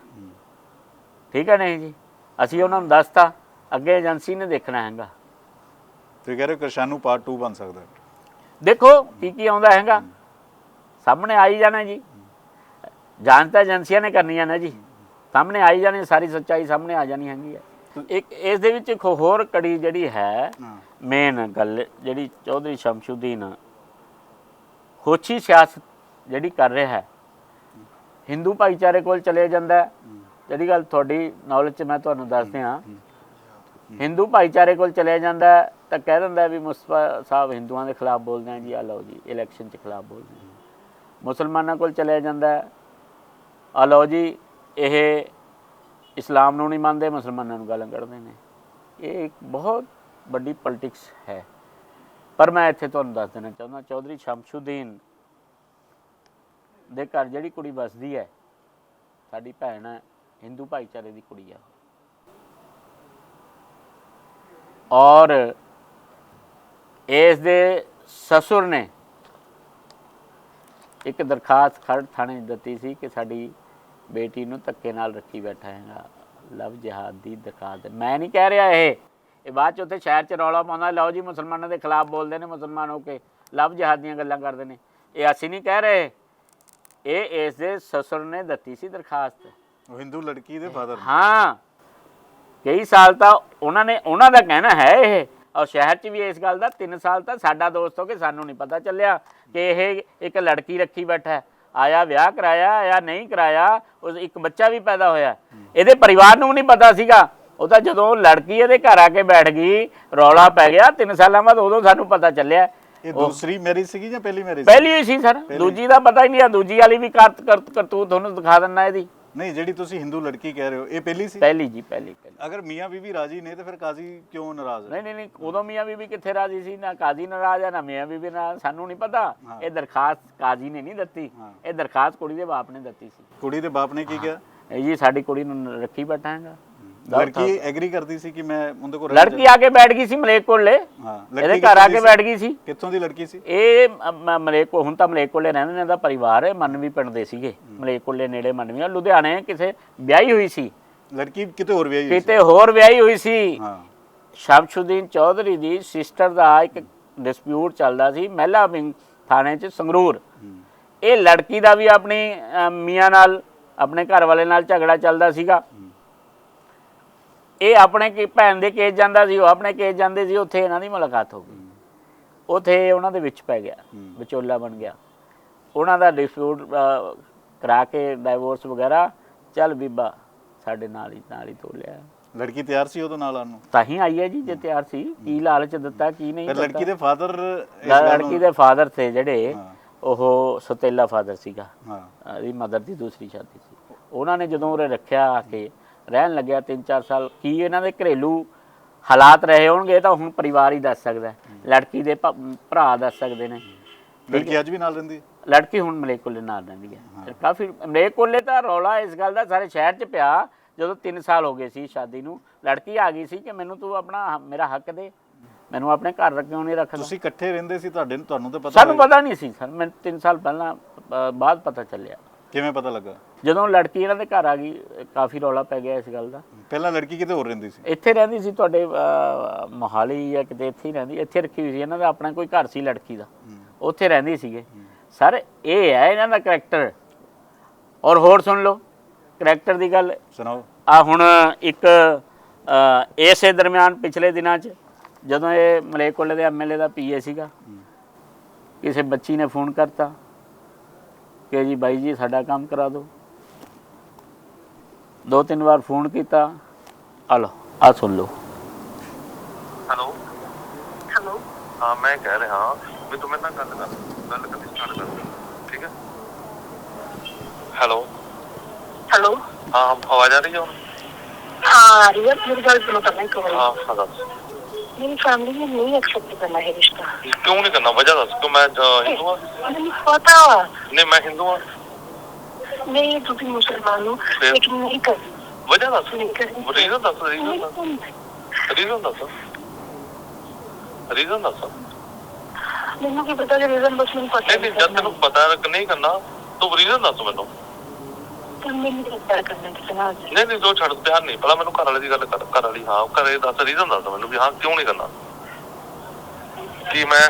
ਠੀਕ ਹੈ ਨਹੀਂ ਜੀ? ਅਸੀਂ ਉਹਨਾਂ ਨੂੰ ਦੱਸਤਾ। ਅੱਗੇ ਏਜੰਸੀ ਨੇ ਦੇਖਣਾ ਹੈਗਾ। ਤੁਸੀਂ ਕਹਿ ਰਹੇ ਹੋ ਕਿਰਸ਼ਾਨੂ ਪਾਰਟ 2 ਬਣ ਸਕਦਾ ਹੈ। ਦੇਖੋ ਕੀ ਕੀ ਆਉਂਦਾ ਹੈਗਾ। ਸਾਹਮਣੇ ਆਈ ਜਾਣਾ ਜੀ। ਜਾਂਚ ਤਾਂ ਏਜੰਸੀਆਂ ਨੇ ਕਰਨੀਆਂ ਨਾ ਜੀ। ਸਾਹਮਣੇ ਆਈ ਜਾਣੀ ਸਾਰੀ ਸੱਚਾਈ ਸਾਹਮਣੇ ਆ ਜਾਣੀ ਹੈਗੀ ਹੈ। ਇੱਕ ਇਸ ਦੇ ਵਿੱਚ ਇੱਕ ਹੋਰ ਕੜੀ ਜਿਹੜੀ ਹੈ ਹਾਂ। ਮੇਨ ਗੱਲ ਜਿਹੜੀ ਚੌਧਰੀ ਸ਼ਮਸ਼ੁਦੀਨ ਹੋਛੀ ਸਿਆਸਤ ਜਿਹੜੀ ਕਰ ਰਿਹਾ ਹੈ। ਹਿੰਦੂ ਭਾਈਚਾਰੇ ਕੋਲ ਚਲੇ ਜਾਂਦਾ ਹੈ। ਜਿਹੜੀ ਗੱਲ ਤੁਹਾਡੀ ਨੌਲੇਜ 'ਚ ਮੈਂ ਤੁਹਾਨੂੰ ਦੱਸ ਦਿਆਂ। ਹਿੰਦੂ ਭਾਈਚਾਰੇ ਕੋਲ ਚਲਿਆ ਜਾਂਦਾ ਤਾਂ ਕਹਿ ਦਿੰਦਾ ਵੀ ਮੁਸਤਫਾ ਸਾਹਿਬ ਹਿੰਦੂਆਂ ਦੇ ਖਿਲਾਫ ਬੋਲਦੇ ਆ ਜੀ ਆ ਲਓ ਜੀ ਇਲੈਕਸ਼ਨ 'ਚ ਖਿਲਾਫ ਬੋਲਦੇ ਮੁਸਲਮਾਨਾਂ ਕੋਲ ਚਲਿਆ ਜਾਂਦਾ ਆ ਲਓ ਜੀ, ਇਹ ਇਸਲਾਮ ਨੂੰ ਨਹੀਂ ਮੰਨਦੇ, ਮੁਸਲਮਾਨਾਂ ਨੂੰ ਗਾਲਾਂ ਕੱਢਦੇ ਨੇ। ਇਹ ਇੱਕ ਬਹੁਤ ਵੱਡੀ ਪੋਲਿਟਿਕਸ ਹੈ। ਪਰ ਮੈਂ ਇੱਥੇ ਤੁਹਾਨੂੰ ਦੱਸ ਦੇਣਾ ਚਾਹੁੰਦਾ, ਚੌਧਰੀ ਸ਼ਮਸ਼ੁਦੀਨ ਦੇ ਘਰ ਜਿਹੜੀ ਕੁੜੀ ਵਸਦੀ ਹੈ, ਸਾਡੀ ਭੈਣ ਹੈ, ਹਿੰਦੂ ਭਾਈਚਾਰੇ ਦੀ ਕੁੜੀ ਆ ਔਰ ਇਸ ਦੇ ਸਸੁਰ ਨੇ ਇੱਕ ਦਰਖਾਸਤ ਖਰੜ ਥਾਣੇ ਦਿੱਤੀ ਸੀ ਕਿ ਸਾਡੀ ਬੇਟੀ ਨੂੰ ਧੱਕੇ ਨਾਲ ਰੱਖੀ ਬੈਠਾ ਹੈਗਾ। ਲਵ ਜਿਹਾਦ ਦੀ ਦਰਖਾਸਤ। ਮੈਂ ਨਹੀਂ ਕਹਿ ਰਿਹਾ ਇਹ। ਇਹ ਬਾਅਦ ਚ ਉੱਥੇ ਸ਼ਹਿਰ 'ਚ ਰੌਲਾ ਪਾਉਂਦਾ। ਲਓ ਜੀ ਮੁਸਲਮਾਨਾਂ ਦੇ ਖਿਲਾਫ ਬੋਲਦੇ ਨੇ ਮੁਸਲਮਾਨ ਹੋ ਕੇ ਲਵ ਜਿਹਾਦ ਦੀਆਂ ਗੱਲਾਂ ਕਰਦੇ ਨੇ। ਇਹ ਅਸੀਂ ਨਹੀਂ ਕਹਿ ਰਹੇ। ਇਹ ਇਸ ਦੇ ਸਸੁਰ ਨੇ ਦਿੱਤੀ ਸੀ ਦਰਖਾਸਤ। ਉਹ ਹਿੰਦੂ ਲੜਕੀ ਦੇ ਫਾਦਰ ਹਾਂ। ਕਈ ਸਾਲ ਤਾਂ ਉਹਨਾਂ ਨੇ ਉਹਨਾਂ ਦਾ ਕਹਿਣਾ ਹੈ ਇਹ। ਔਰ ਸ਼ਹਿਰ 'ਚ ਵੀ ਇਸ ਗੱਲ ਦਾ 3 ਸਾਲ ਤਾਂ ਸਾਡਾ ਦੋਸਤ ਹੋ ਕੇ ਸਾਨੂੰ ਨਹੀਂ ਪਤਾ ਚੱਲਿਆ ਕਿ ਇਹ ਇੱਕ ਲੜਕੀ ਰੱਖੀ ਬੈਠਾ। ਆਇਆ ਵਿਆਹ ਕਰਾਇਆ ਜਾਂ ਨਹੀਂ ਕਰਾਇਆ ਉਸ ਇੱਕ ਬੱਚਾ ਵੀ ਪੈਦਾ ਹੋਇਆ। ਇਹਦੇ ਪਰਿਵਾਰ ਨੂੰ ਵੀ ਨਹੀਂ ਪਤਾ ਸੀਗਾ। ਉਹ ਤਾਂ ਜਦੋਂ ਲੜਕੀ ਇਹਦੇ ਘਰ ਆ ਕੇ ਬੈਠ ਗਈ ਰੌਲਾ ਪੈ ਗਿਆ 3 ਸਾਲਾਂ ਬਾਅਦ ਉਦੋਂ ਸਾਨੂੰ ਪਤਾ ਚੱਲਿਆ। ਇਹ ਦੂਸਰੀ ਮੈਰਿਜ ਸੀਗੀ ਜਾਂ ਪਹਿਲੀ ਮੈਰਿਜ ਪਹਿਲੀ ਸੀ ਸਰ। ਦੂਜੀ ਦਾ ਪਤਾ ਹੀ ਨਹੀਂ ਆ। ਦੂਜੀ ਵਾਲੀ ਵੀ ਕਰਤ ਕਰਤ ਕਰਤੂਤ ਤੁਹਾਨੂੰ ਦਿਖਾ ਦਿੰਨਾ ਇਹਦੀ। ਨਹੀਂ ਜਿਹੜੀ ਤੁਸੀਂ ਹਿੰਦੂ ਲੜਕੀ ਕਹਿ ਰਹੇ ਹੋ ਇਹ ਪਹਿਲੀ ਸੀ? ਪਹਿਲੀ ਜੀ ਪਹਿਲੀ ਪਹਿਲੀ। ਅਗਰ ਮੀਆਂ ਬੀਵੀ ਰਾਜੀ ਨੇ ਤੇ ਫਿਰ ਕਾਜ਼ੀ ਕਿਉਂ ਨਾਰਾਜ਼? ਹੈ ਨਹੀਂ ਨਹੀਂ ਨਹੀਂ ਉਦੋਂ ਮੀਆਂ ਬੀਬੀ ਕਿੱਥੇ ਰਾਜੀ ਸੀ? ਨਾ ਕਾਜ਼ੀ ਨਾਰਾਜ਼ ਆ ਨਾ ਮੀਆਂ ਬੀਬੀ ਨਾਲ ਸਾਨੂੰ ਨਹੀਂ ਪਤਾ। ਇਹ ਦਰਖਾਸਤ ਕਾਜ਼ੀ ਨੇ ਨਹੀਂ ਦਿੱਤੀ। ਇਹ ਦਰਖਾਸਤ ਕੁੜੀ ਦੇ ਬਾਪ ਨੇ ਦਿੱਤੀ ਸੀ। ਕੁੜੀ ਦੇ ਬਾਪ ਨੇ ਕੀ ਕਿਹਾ? ਇਹ ਜੀ ਸਾਡੀ ਕੁੜੀ ਨੂੰ ਰੱਖੀ ਬੈਠਾਂਗਾ। ਲੜਕੀ ਐਗਰੀ ਕਰਦੀ ਸੀ ਕਿ ਮੈਂ ਉਹਦੇ ਕੋਲ ਲੜਕੀ ਆ ਕੇ ਬੈਠ ਗਈ ਸੀ ਮਲੇਕ ਕੋਲੇ ਹਾਂ ਇਹਦੇ ਲੜਕੀ ਘਰ ਆ ਕੇ ਬੈਠ ਗਈ ਸੀ? ਕਿੱਥੋਂ ਦੀ ਲੜਕੀ ਸੀ? ਇਹ ਮ- ਮਲੇਕ ਕੋ ਹੁਣ ਤਾਂ ਮਲੇਕ ਕੋਲੇ ਰਹਿੰਦੇ ਨੇ ਇਹਦਾ ਪਰਿਵਾਰ ਹੈ ਮਨਵੀ ਪਿੰਡ ਦੇ ਸੀਗੇ। ਮਲੇਕ ਕੋਲੇ ਨੇੜੇ ਮਨਵੀਆਂ। ਲੁਧਿਆਣੇ ਕਿਸੇ ਵਿਆਹੀ ਹੋਈ ਸੀ। ਲੜਕੀ ਕਿਤੇ ਹੋਰ ਵਿਆਹੀ ਹੋਈ ਸੀ? ਕਿਤੇ ਹੋਰ ਵਿਆਹੀ ਹੋਈ ਸੀ। ਹਾਂ। ਸ਼ਮਸ਼ੁਦੀਨ ਚੌਧਰੀ ਦੀ ਸਿਸਟਰ ਦਾ ਇੱਕ ਡਿਸਪਿਊਟ ਚੱਲਦਾ ਸੀ ਮਹਿਲਾ ਵਿੰਗ ਥਾਣੇ 'ਚ ਸੰਗਰੂਰ। ਇਹ ਲੜਕੀ ਦਾ ਵੀ ਆਪਣੀ ਮੀਆਂ ਨਾਲ ਆਪਣੇ ਘਰ ਵਾਲੇ ਨਾਲ ਝਗੜਾ ਚੱਲਦਾ ਸੀਗਾ। ਇਹ ਆਪਣੇ ਕੀ ਭੈਣ ਦੇ ਕੇਸ ਜਾਂਦਾ ਸੀ ਉਹ ਆਪਣੇ ਕੇਸ ਜਾਂਦੇ ਸੀ ਉੱਥੇ ਇਹਨਾਂ ਦੀ ਮੁਲਾਕਾਤ ਹੋ ਗਈ। ਉੱਥੇ ਉਹਨਾਂ ਦੇ ਵਿੱਚ ਪੈ ਗਿਆ ਵਿਚੋਲਾ ਬਣ ਗਿਆ। ਉਹਨਾਂ ਦਾ ਡਿਸਪਿਊਟ ਕਰਾ ਕੇ ਡਾਈਵੋਰਸ ਵਗੈਰਾ ਚੱਲ ਬੀਬਾ ਸਾਡੇ ਨਾਲ ਹੀ ਨਾਲ ਹੀ ਤੋਲਿਆ ਲੜਕੀ ਤਿਆਰ ਸੀ ਉਦੋਂ ਨਾਲ ਆਉਣ ਨੂੰ? ਤਾਂ ਹੀ ਆਈ ਹੈ ਜੀ ਜੇ ਤਿਆਰ ਸੀ ਕੀ ਲਾਲਚ ਦਿੱਤਾ ਕੀ ਨਹੀਂ ਫਿਰ ਲੜਕੀ ਦੇ ਫਾਦਰ ਲੜਕੀ ਦੇ ਫਾਦਰ ਥੇ ਜਿਹੜੇ। ਉਹ ਸਤੇਲਾ ਫਾਦਰ ਸੀਗਾ। ਹਾਂ। ਇਹਦੀ ਮਦਰ ਦੀ ਦੂਸਰੀ ਸ਼ਾਦੀ ਸੀ। ਉਹਨਾਂ ਨੇ ਜਦੋਂ ਉਰੇ ਰੱਖਿਆ ਆ ਕੇ ਰਹਿਣ ਲੱਗਿਆ 3-4 ਸਾਲ ਕੀ ਇਹਨਾਂ ਦੇ ਘਰੇਲੂ ਹਾਲਾਤ ਰਹੇ ਹੋਣਗੇ ਇਹ ਤਾਂ ਹੁਣ ਪਰਿਵਾਰ ਹੀ ਦੱਸ ਸਕਦਾ ਹੈ। ਲੜਕੀ ਦੇ ਭ- ਭਰਾ ਦੱਸ ਸਕਦੇ ਨੇ। ਲੜਕੀ ਅੱਜ ਵੀ ਨਾਲ ਰਹਿੰਦੀ ਲੜਕੀ ਹੁਣ ਮਲੇਕੋਲੇ ਨਾਲ ਰਹਿੰਦੀ ਹੈ। ਕਾਫੀ ਮਲੇਕੋਲੇ ਤਾਂ ਰੌਲਾ ਇਸ ਗੱਲ ਦਾ ਸਾਰੇ ਸ਼ਹਿਰ 'ਚ ਪਿਆ ਜਦੋਂ 3 ਸਾਲ ਹੋ ਗਏ ਸੀ ਸ਼ਾਦੀ ਨੂੰ। ਲੜਕੀ ਆ ਗਈ ਸੀ ਕਿ ਮੈਨੂੰ ਤੂੰ ਆਪਣਾ ਹ- ਮੇਰਾ ਹੱਕ ਦੇ। ਮੈਨੂੰ ਆਪਣੇ ਘਰ ਕਿਉਂ ਨਹੀਂ ਰੱਖਦਾ ਤੁਸੀਂ ਇਕੱਠੇ ਰਹਿੰਦੇ ਸੀ ਤੁਹਾਡੇ ਨੂੰ ਤੁਹਾਨੂੰ ਤਾਂ ਪਤਾ ਸਾਨੂੰ ਹੋਏਗਾ। ਪਤਾ ਨਹੀਂ ਸੀ ਸਰ। ਮੈਨੂੰ 3 ਸਾਲ ਪਹਿਲਾਂ ਅ, ਬਾਅਦ ਪਤਾ ਚੱਲਿਆ। ਕਿਵੇਂ ਪਤਾ ਲੱਗਾ? ਜਦੋਂ ਲੜਕੀ ਇਹਨਾਂ ਦੇ ਘਰ ਆ ਗਈ ਕਾਫੀ ਰੌਲਾ ਪੈ ਗਿਆ ਇਸ ਗੱਲ ਦਾ। ਪਹਿਲਾਂ ਲੜਕੀ ਕਿਤੇ ਹੋਰ ਰਹਿੰਦੀ ਸੀ? ਇੱਥੇ ਰਹਿੰਦੀ ਸੀ ਤੁਹਾਡੇ ਮੋਹਾਲੀ ਜਾਂ ਕਿਤੇ ਇੱਥੇ ਹੀ ਰਹਿੰਦੀ। ਇੱਥੇ ਰੱਖੀ ਹੋਈ ਸੀ ਇਹਨਾਂ ਦਾ ਆਪਣਾ ਕੋਈ ਘਰ ਸੀ ਲੜਕੀ ਦਾ। ਉੱਥੇ ਰਹਿੰਦੀ ਸੀਗੇ। ਸਰ ਇਹ ਹੈ ਇਹਨਾਂ ਦਾ ਕਰੈਕਟਰ ਔਰ ਹੋਰ ਸੁਣ ਲਓ ਕਰੈਕਟਰ ਦੀ ਗੱਲ। ਸੁਣਾਓ। ਆ ਹੁਣ ਇੱਕ ਇਸੇ ਦਰਮਿਆਨ ਪਿਛਲੇ ਦਿਨਾਂ 'ਚ ਜਦੋਂ ਇਹ ਮਲੇਕੋਲੇ ਦੇ ਐਮਐਲਏ ਦਾ ਪੀਏ ਸੀਗਾ ਕਿਸੇ ਬੱਚੀ ਨੇ ਫੋਨ ਕਰਤਾ। ਕਿ ਜੀ ਬਾਈ ਜੀ ਸਾਡਾ ਕੰਮ ਕਰਾ ਦਿਓ। ਦੋ ਤਿੰਨ ਵਾਰ ਫੋਨ ਕੀਤਾ। ਲਓ ਆ ਸੁਣ ਲਓ। ਹੈਲੋ। ਹੈਲੋ। ਹਾਂ ਮੈਂ ਕਹਿ ਰਿਹਾ ਹਾਂ ਵੀ ਤੂੰ ਮੇਰੇ ਨਾਲ ਗੱਲ ਕਰ ਗੱਲ ਕਰਨੀ ਸਟਾਰਟ ਕਰ ਠੀਕ ਹੈ? ਹੈਲੋ। ਹੈਲੋ। ਹਾਂ ਆਵਾਜ਼ ਆ ਰਹੀ ਹੈ ਹੁਣ? ਹਾਂ ਰਿਆ ਮੇਰੀ ਗੱਲ ਸੁਣੋ ਕਰਨਾ ਇੱਕ ਵਾਰੀ। ਹਾਂ ਹਾਂ ਦੱਸ। ਮੇਰੀ ਫੈਮਿਲੀ ਨੇ ਨਹੀਂ ਐਕਸੈਪਟ ਕਰਨਾ ਹੈ ਰਿਸ਼ਤਾ ਕਿਉਂ ਨਹੀਂ ਕਰਨਾ ਵਜ੍ਹਾ ਦੱਸ ਕਿਉਂ ਮੈਂ ਅਹ, ਹਿੰਦੂ ਹਾਂ ਮੈਨੂੰ ਪਤਾ ਵਾ ਨਹੀਂ ਮੈਂ ਹਿੰਦੂ ਹਾਂ ਨਹੀਂ ਤੁਸੀਂ ਮੁਸਲਮਾਨ ਹੋ ਫਿਰ? ਲੇਕਿਨ ਨਹੀਂ ਕਰ ਵਜ੍ਹਾ ਦੱਸ ਨਹੀਂ ਕਰਨੀ ਰੀਜ਼ਨ ਦੱਸ ਰੀਜ਼ਨ ਦੱਸ ਰੀਜ਼ਨ ਦੱਸ ਰੀਜ਼ਨ ਦੱਸ ਮੈਨੂੰ ਕੀ ਪਤਾ ਜੇ ਰੀਜ਼ਨ ਬਸ ਮੈਨੂੰ ਪਤਾ ਨਹੀਂ ਨਹੀਂ ਜਦ ਤੈਨੂੰ ਪਤਾ ਹੈ ਕਿ ਨਹੀਂ ਕਰਨਾ ਤੂੰ ਰੀਜ਼ਨ ਦੱਸ ਮੈਨੂੰ ਤਾਂ ਮੈਨੂੰ ਨਹੀਂ ਨਹੀਂ ਜੋ ਛੱਡ ਪਿਆਰ ਨਹੀਂ। ਪਹਿਲਾਂ ਮੈਨੂੰ ਘਰ ਵਾਲੇ ਦੀ ਗੱਲ ਕਰ ਘਰ ਵਾਲੀ ਹਾਂ ਘਰੇ ਦੱਸ ਰੀਜ਼ਨ ਦੱਸ ਮੈਨੂੰ ਵੀ ਹਾਂ ਕਿਉਂ ਨਹੀਂ ਕਰਨਾ? ਕਿ ਮੈਂ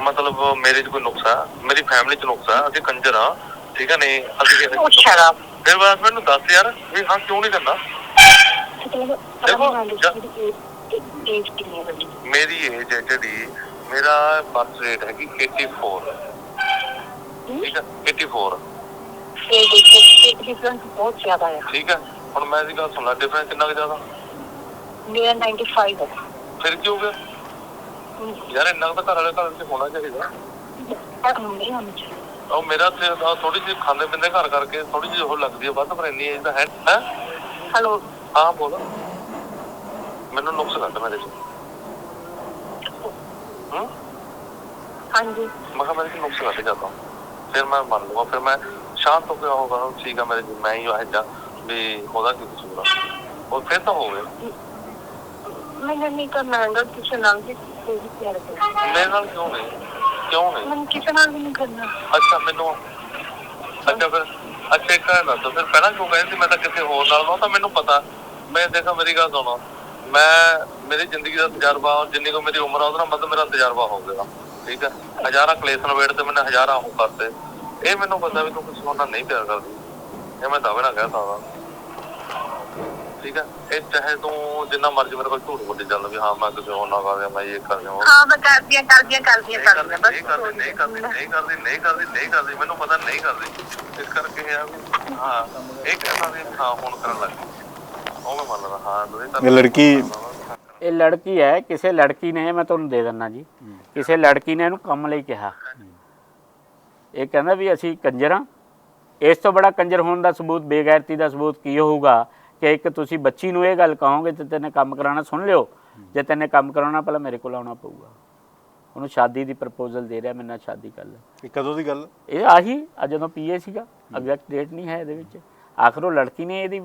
ਮਤਲਬ ਮੇਰੇ 'ਚ ਕੋਈ ਨੁਕਸ ਹੈ ਮੇਰੀ ਫੈਮਿਲੀ 'ਚ ਨੁਕਸ ਹੈ ਅਸੀਂ ਕੰਜਰ ਹਾਂ ਠੀਕ ਹੈ ਨਹੀਂ ਅਸੀਂ ਕਿਸੇ ਸ਼ਰਾਬ। ਫਿਰ ਬਸ ਮੈਨੂੰ ਦੱਸ ਯਾਰ ਵੀ ਹਾਂ ਕਿਉਂ ਨਹੀਂ ਕਰਨਾ? ਮੇਰੀ ਏਜ ਹੈ ਜਿਹੜੀ ਮੇਰਾ ਬਰਥ ਰੇਟ ਹੈਗੀ 84 ਠੀਕ ਹੈ 84 ਇਹ ਦੇਖੋ ਇੱਕ ਡਿਫਰੈਂਸ ਬਹੁਤ ਜ਼ਿਆਦਾ ਹੈ। ਠੀਕ ਹੈ ਹੁਣ ਮੈਂ ਇਹਦੀ ਗੱਲ ਸੁਣ ਲਾ ਡਿਫਰੈਂਸ ਕਿੰਨਾ ਕੁ ਜ਼ਿਆਦਾ? ਮੇਰਾ 95 ਹੈ। ਫਿਰ ਕੀ ਹੋ ਗਿਆ? ਯਾਰ ਇੰਨਾ ਕੁ ਤਾਂ ਘਰ ਵਾਲੇ ਘਰ 'ਚ ਹੋਣਾ ਚਾਹੀਦਾ। ਪਰ ਨਹੀਂ ਹੋਣੀ ਚਾਹੀਦੀ। ਉਹ ਮੇਰਾ ਤੇ ਥੋੜੀ ਜਿਹੀ ਖਾਂਦੇ ਪਿੰਦੇ ਘਰ ਕਰਕੇ ਥੋੜੀ ਜਿਹੀ ਉਹ ਲੱਗਦੀ ਹੈ ਵੱਧ ਪਰ ਇੰਨੀ ਏਜ ਦਾ ਹੈ ਹੈ? ਹੈਲੋ ਹਾਂ ਬੋਲ। ਮੈਨੂੰ ਨੁਕਸ ਲੱਗਦਾ ਮੇਰੇ ਹੂੰ? ਹਾਂਜੀ। ਮੈਂ ਕਿਹਾ ਮੇਰੇ ਨੁਕਸ ਲੱਗ ਜਾਂਦਾ ਫਿਰ ਮੈਂ ਮੰਨ ਲਵਾਂ ਫਿਰ ਮੈਂ ਸ਼ਾਂਤ ਹੋ ਹੋਗਾ ਠੀਕ ਆ ਮੇਰੇ ਜੀ ਮੈਂ ਹੀ ਵਾਹਿਦ ਜਾ ਵੀ ਉਹਦਾ ਕੀ ਕਸੂਰ ਆ? ਉਹ ਫਿਰ ਤਾਂ ਹੋ ਗਿਆ। ਮੈਨੂੰ ਨਹੀਂ ਕਰਨਾ ਹੈਗਾ ਕਿਸੇ ਨਾਲ ਵੀ ਕੋਈ ਵੀ ਪਿਆਰ ਕਰਨਾ ਮੇਰੇ ਨਾਲ ਕਿਉਂ ਨਹੀਂ? ਕਿਉਂ ਨਹੀਂ? ਮੈਨੂੰ ਕਿਸੇ ਨਾਲ ਵੀ ਨਹੀਂ ਕਰਨਾ। ਅੱਛਾ ਮੈਨੂੰ ਅੱਛਾ ਫਿਰ ਅੱਛਾ ਇੱਕ ਗੱਲ ਦੱਸੋ ਫਿਰ ਪਹਿਲਾਂ ਕਿਉਂ ਕਹਿੰਦੇ ਮੈਂ ਤਾਂ ਕਿਸੇ ਹੋਰ ਨਾਲ ਨਾ ਤਾਂ ਮੈਨੂੰ ਪਤਾ। ਮੈਂ ਦੇਖਾ ਮੇਰੀ ਗੱਲ ਸੁਣੋ। ਮੈਂ ਮੇਰੀ ਜ਼ਿੰਦਗੀ ਦਾ ਤਜਰਬਾ ਔਰ ਜਿੰਨੀ ਕੋ ਮੇਰੀ ਉਮਰ ਆ ਉਹਦੇ ਮਤਲਬ ਮੇਰਾ ਤਜਰਬਾ ਹੋ ਗਿਆ। ਠੀਕ ਹੈ ਹਜ਼ਾਰਾਂ ਕਲੇਸ਼ ਨਵੇੜ ਤੇ ਮੈंने ਹਜ਼ਾਰਾਂ ਉਹ ਕਰਤੇ। ਇਹ ਮੈਨੂੰ ਪਤਾ ਵੀ ਤੂੰ ਕਿਸੇ ਹੋਰ ਨਾਲ ਨਹੀਂ ਪਿਆਰ ਕਰਦੀ। ਇਹ ਮੈਂ ਦਾਅਵੇ ਨਾਲ ਕਹਿ ਸਕਦਾ। ਠੀਕ ਹੈ ਇਹ ਚਾਹੇ ਤੂੰ ਜਿੰਨਾ ਮਰਜ਼ੀ ਮੇਰੇ ਕੋਲ ਝੂਠ ਬੋਲੀ ਚੱਲ ਵੀ ਹਾਂ ਮੈਂ ਕਿਸੇ ਹੋਰ ਨਾਲ ਕਰ ਰਿਹਾ ਮੈਂ ਇਹ ਕਰ ਰਿਹਾ ਹਾਂ ਮੈਂ ਕਰਦੀਆਂ ਕਰਦੀਆਂ ਕਰਦੀਆਂ ਨਹੀਂ ਕਰਦੀ ਨਹੀਂ ਕਰਦੀ ਨਹੀਂ ਕਰਦੀ ਨਹੀਂ ਕਰਦੀ ਨਹੀਂ ਕਰਦੀ ਨਹੀਂ ਕਰਦੀ ਮੈਨੂੰ ਪਤਾ ਨਹੀਂ ਕਰਦੀ। ਇਸ ਕਰਕੇ ਇਹ ਆ ਵੀ ਹਾਂ ਇਹ ਕਹਿੰਦਾ ਵੀ ਹਾਂ ਹੁਣ ਕਰਨ ਲੱਗ ਗਈ। ਉਹ ਮੈਂ ਮੰਨਦਾ ਹਾਂ ਇਹ ਲੜਕੀ ਇਹ ਲੜਕੀ ਹੈ ਕਿਸੇ ਲੜਕੀ ਨੇ ਮੈਂ ਤੁਹਾਨੂੰ ਦੇ ਦਿੰਦਾ ਜੀ। ਕਿਸੇ ਲੜਕੀ ਨੇ ਇਹਨੂੰ ਕੰਮ ਲਈ ਕਿਹਾ। ਇਹ ਕਹਿੰਦਾ ਵੀ ਅਸੀਂ ਕੰਜਰਾਂ ਇਸ ਤੋਂ ਬੜਾ ਕੰਜਰ ਹੋਣ ਦਾ ਸਬੂਤ ਬੇਗੈਰਤੀ ਦਾ ਸਬੂਤ ਕੀ ਹੋਊਗਾ ਕਿ ਇੱਕ ਤੁਸੀਂ ਬੱਚੀ ਨੂੰ ਇਹ ਗੱਲ ਕਹੋਗੇ ਤੇ ਤੈਨੇ ਕੰਮ ਕਰਾਉਣਾ ਸੁਣ ਲਿਓ। ਜੇ ਤੈਨੇ ਕੰਮ ਕਰਾਉਣਾ ਪਹਿਲਾਂ ਮੇਰੇ ਕੋਲ ਆਉਣਾ ਪਊਗਾ। ਉਹਨੂੰ ਸ਼ਾਦੀ ਦੀ ਪ੍ਰਪੋਜ਼ਲ ਦੇ ਰਿਹਾ ਮੇਰੇ ਨਾਲ ਸ਼ਾਦੀ ਕਰ ਲੈ। ਇਹ ਕਦੋਂ ਦੀ ਗੱਲ ਇਹ ਆਹੀ ਆ ਜਦੋਂ ਪੀਏ ਸੀਗਾ ਐਗਜ਼ੈਕਟ ਡੇਟ ਨਹੀਂ ਹੈ ਇਹਦੇ ਵਿੱਚ। ਆਖਰ ਉਹ ਲੜਕੀ ਨੇ ਇਹਦੀ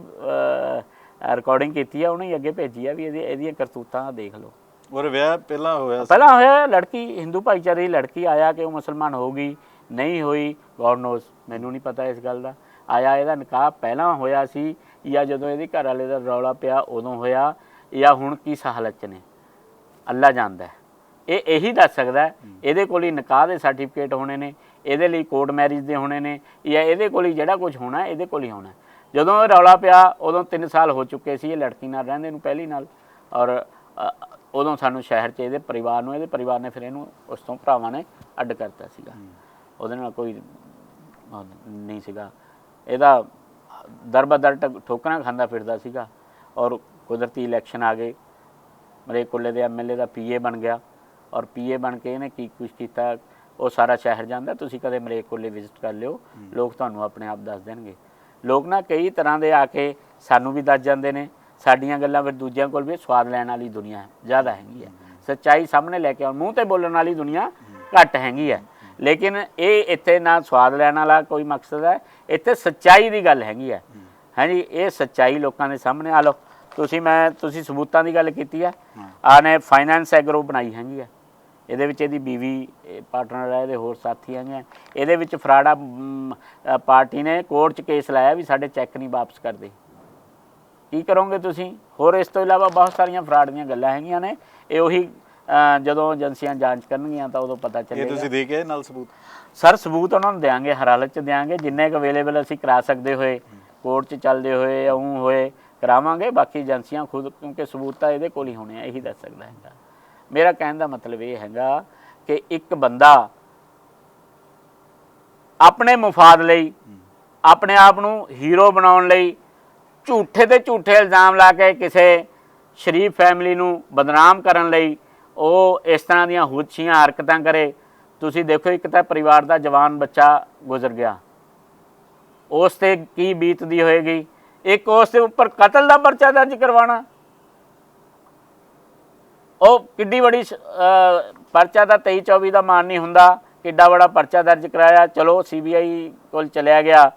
ਰਿਕਾਰਡਿੰਗ ਕੀਤੀ ਆ ਉਹਨੇ ਹੀ ਅੱਗੇ ਭੇਜੀ ਆ ਵੀ ਇਹਦੀ ਇਹਦੀਆਂ ਕਰਤੂਤਾਂ ਦੇਖ ਲਓ। ਔਰ ਵਿਆਹ ਪਹਿਲਾਂ ਹੋਇਆ ਪਹਿਲਾਂ ਹੋਇਆ ਲੜਕੀ ਹਿੰਦੂ ਭਾਈਚਾਰੇ ਦੀ ਲੜਕੀ ਆਇਆ ਕਿ ਉਹ ਮੁਸਲਮਾਨ ਹੋ ਗਈ। ਨਹੀਂ ਹੋਈ ਗੋਡ ਨੋਸ ਮੈਨੂੰ ਨਹੀਂ ਪਤਾ ਇਸ ਗੱਲ ਦਾ। ਆਇਆ ਇਹਦਾ ਨਿਕਾਹ ਪਹਿਲਾਂ ਹੋਇਆ ਸੀ ਜਾਂ ਜਦੋਂ ਇਹਦੇ ਘਰ ਵਾਲੇ ਦਾ ਰੌਲਾ ਪਿਆ ਉਦੋਂ ਹੋਇਆ ਜਾਂ ਹੁਣ ਕਿਸ ਹਾਲਤ 'ਚ ਨੇ? ਅੱਲਾ ਜਾਣਦਾ। ਇਹ ਇਹੀ ਦੱਸ ਸਕਦਾ ਇਹਦੇ ਕੋਲ ਹੀ ਨਿਕਾਹ ਦੇ ਸਰਟੀਫਿਕੇਟ ਹੋਣੇ ਨੇ ਇਹਦੇ ਲਈ ਕੋਰਟ ਮੈਰਿਜ ਦੇ ਹੋਣੇ ਨੇ ਜਾਂ ਇਹਦੇ ਕੋਲ ਹੀ ਜਿਹੜਾ ਕੁਝ ਹੋਣਾ ਇਹਦੇ ਕੋਲ ਹੀ ਹੋਣਾ। ਜਦੋਂ ਇਹ ਰੌਲਾ ਪਿਆ ਉਦੋਂ 3 ਸਾਲ ਹੋ ਚੁੱਕੇ ਸੀ ਇਹ ਲੜਕੀ ਨਾਲ ਰਹਿੰਦੇ ਨੂੰ ਪਹਿਲੀ ਨਾਲ। ਔਰ ਉਦੋਂ ਸਾਨੂੰ ਸ਼ਹਿਰ 'ਚ ਇਹਦੇ ਪਰਿਵਾਰ ਨੂੰ ਇਹਦੇ ਪਰਿਵਾਰ ਨੇ ਫਿਰ ਇਹਨੂੰ ਉਸ ਤੋਂ ਭਰਾਵਾਂ ਨੇ ਅੱਡ ਕਰਤਾ ਸੀਗਾ। ਉਹਦੇ ਨਾਲ ਕੋਈ ਨਹੀਂ ਸੀਗਾ। ਇਹਦਾ ਦਰਬਦਰ ਠੋਕਰਾਂ ਖਾਂਦਾ ਫਿਰਦਾ ਸੀਗਾ ਔਰ ਕੁਦਰਤੀ ਇਲੈਕਸ਼ਨ ਆ ਗਏ। ਮਰੇ ਕੁੱਲੇ ਦੇ ਐਮਐਲਏ ਦਾ ਪੀਏ ਬਣ ਗਿਆ ਔਰ ਪੀਏ ਬਣ ਕੇ ਇਹਨੇ ਕੀ ਕੁਝ ਕੀਤਾ? ਉਹ ਸਾਰਾ ਸ਼ਹਿਰ ਜਾਂਦਾ ਤੁਸੀਂ ਕਦੇ ਮਰੇ ਕੁੱਲੇ ਵਿਜ਼ਿਟ ਕਰ ਲਿਓ। ਲੋਕ ਤੁਹਾਨੂੰ ਆਪਣੇ ਆਪ ਦੱਸ ਦੇਣਗੇ। ਲੋਕ ਨਾ ਕਈ ਤਰ੍ਹਾਂ ਦੇ ਆ ਕੇ ਸਾਨੂੰ ਵੀ ਦੱਸ ਜਾਂਦੇ ਨੇ। ਸਾਡੀਆਂ ਗੱਲਾਂ ਫਿਰ ਦੂਜਿਆਂ ਕੋਲ ਵੀ ਸਵਾਦ ਲੈਣ ਵਾਲੀ ਦੁਨੀਆ ਹੈ ਜ਼ਿਆਦਾ ਹੈਗੀ ਹੈ। ਸੱਚਾਈ ਸਾਹਮਣੇ ਲੈ ਕੇ ਆਉਣ ਮੂੰਹ ਤੇ ਬੋਲਣ ਵਾਲੀ ਦੁਨੀਆ ਘੱਟ ਹੈਗੀ ਹੈ। ਲੇਕਿਨ ਇਹ ਇੱਥੇ ਨਾ ਸਵਾਦ ਲੈਣ ਵਾਲਾ ਕੋਈ ਮਕਸਦ ਹੈ ਇੱਥੇ ਸੱਚਾਈ ਦੀ ਗੱਲ ਹੈਗੀ ਹੈ। ਹਾਂਜੀ ਇਹ ਸੱਚਾਈ ਲੋਕਾਂ ਦੇ ਸਾਹਮਣੇ ਆ ਲਓ ਤੁਸੀਂ ਮੈਂ ਤੁਸੀਂ ਸਬੂਤਾਂ ਦੀ ਗੱਲ ਕੀਤੀ ਹੈ। ਆ ਨੇ ਫਾਈਨੈਂਸ ਐਗਰੋ ਬਣਾਈ ਹੈਗੀ ਹੈ। ਇਹਦੇ ਵਿੱਚ ਇਹਦੀ ਬੀਵੀ ਪਾਰਟਨਰ ਹੈ ਇਹਦੇ ਹੋਰ ਸਾਥੀ ਹੈਗੇ ਇਹਦੇ ਵਿੱਚ ਫਰਾੜਾ ਪਾਰਟੀ ਨੇ ਕੋਰਟ 'ਚ ਕੇਸ ਲਾਇਆ ਵੀ ਸਾਡੇ ਚੈੱਕ ਨਹੀਂ ਵਾਪਸ ਕਰਦੇ। ਕੀ ਕਰੋਗੇ ਤੁਸੀਂ? ਹੋਰ ਇਸ ਤੋਂ ਇਲਾਵਾ ਬਹੁਤ ਸਾਰੀਆਂ ਫਰਾਡ ਦੀਆਂ ਗੱਲਾਂ ਹੈਗੀਆਂ ਨੇ। ਇਹ ਉਹੀ ਜਦੋਂ ਏਜੰਸੀਆਂ ਜਾਂਚ ਕਰਨਗੀਆਂ ਤਾਂ ਉਦੋਂ ਪਤਾ ਇਹ ਚੱਲੇਗਾ। ਤੁਸੀਂ ਦੇ ਕੇ ਆਏ ਨਾਲ ਸਬੂਤ? ਸਰ ਸਬੂਤ ਉਹਨਾਂ ਨੂੰ ਦੇਾਂਗੇ ਹਰ ਹਾਲਤ ਚ ਦੇਾਂਗੇ ਜਿੰਨੇ ਕੁ ਅਵੇਲੇਬਲ ਅਸੀਂ ਕਰਾ ਸਕਦੇ ਹੋਏ ਕੋਰਟ 'ਚ ਚੱਲਦੇ ਹੋਏ ਊਂ ਹੋਏ ਕਰਾਵਾਂਗੇ। ਬਾਕੀ ਏਜੰਸੀਆਂ ਖੁਦ ਕਿਉਂਕਿ ਸਬੂਤ ਤਾਂ ਇਹਦੇ ਕੋਲ ਹੀ ਹੋਣੇ ਆ ਇਹੀ ਦੱਸ ਸਕਦਾ ਹੈਗਾ। ਮੇਰਾ ਕਹਿਣ ਦਾ ਮਤਲਬ ਇਹ ਹੈਗਾ ਕਿ ਇੱਕ ਬੰਦਾ ਆਪਣੇ ਮੁਫਾਦ ਲਈ ਆਪਣੇ ਆਪ ਨੂੰ ਹੀਰੋ ਬਣਾਉਣ ਲਈ ਝੂਠੇ ਤੇ ਝੂਠੇ ਇਲਜ਼ਾਮ ਲਾ ਕੇ ਕਿਸੇ ਸ਼ਰੀਫ ਫੈਮਿਲੀ ਨੂੰ ਬਦਨਾਮ ਕਰਨ ਲਈ ਉਹ ਇਸ ਤਰ੍ਹਾਂ ਦੀਆਂ ਹੁੱਛੀਆਂ ਹਰਕਤਾਂ ਕਰੇ। ਤੁਸੀਂ ਦੇਖੋ, ਇੱਕ ਤਾਂ ਪਰਿਵਾਰ ਦਾ ਜਵਾਨ ਬੱਚਾ ਗੁਜ਼ਰ ਗਿਆ। ਉਸ ਤੇ ਕੀ ਬੀਤਦੀ ਹੋਏਗੀ? ਇੱਕ ਉਸ ਦੇ ਉੱਪਰ ਕਤਲ ਦਾ ਪਰਚਾ ਦਰਜ ਕਰਵਾਉਣਾ। ਉਹ ਕਿੱਡੀ ਬੜੀ ਪਰਚਾ ਦਾ 23 24 ਦਾ ਮਾਨ ਨਹੀਂ ਹੁੰਦਾ। ਕਿੱਡਾ ਬੜਾ ਪਰਚਾ ਦਰਜ ਕਰਾਇਆ। ਚਲੋ ਸੀਬੀਆਈ ਕੋਲ ਚਲਿਆ ਗਿਆ।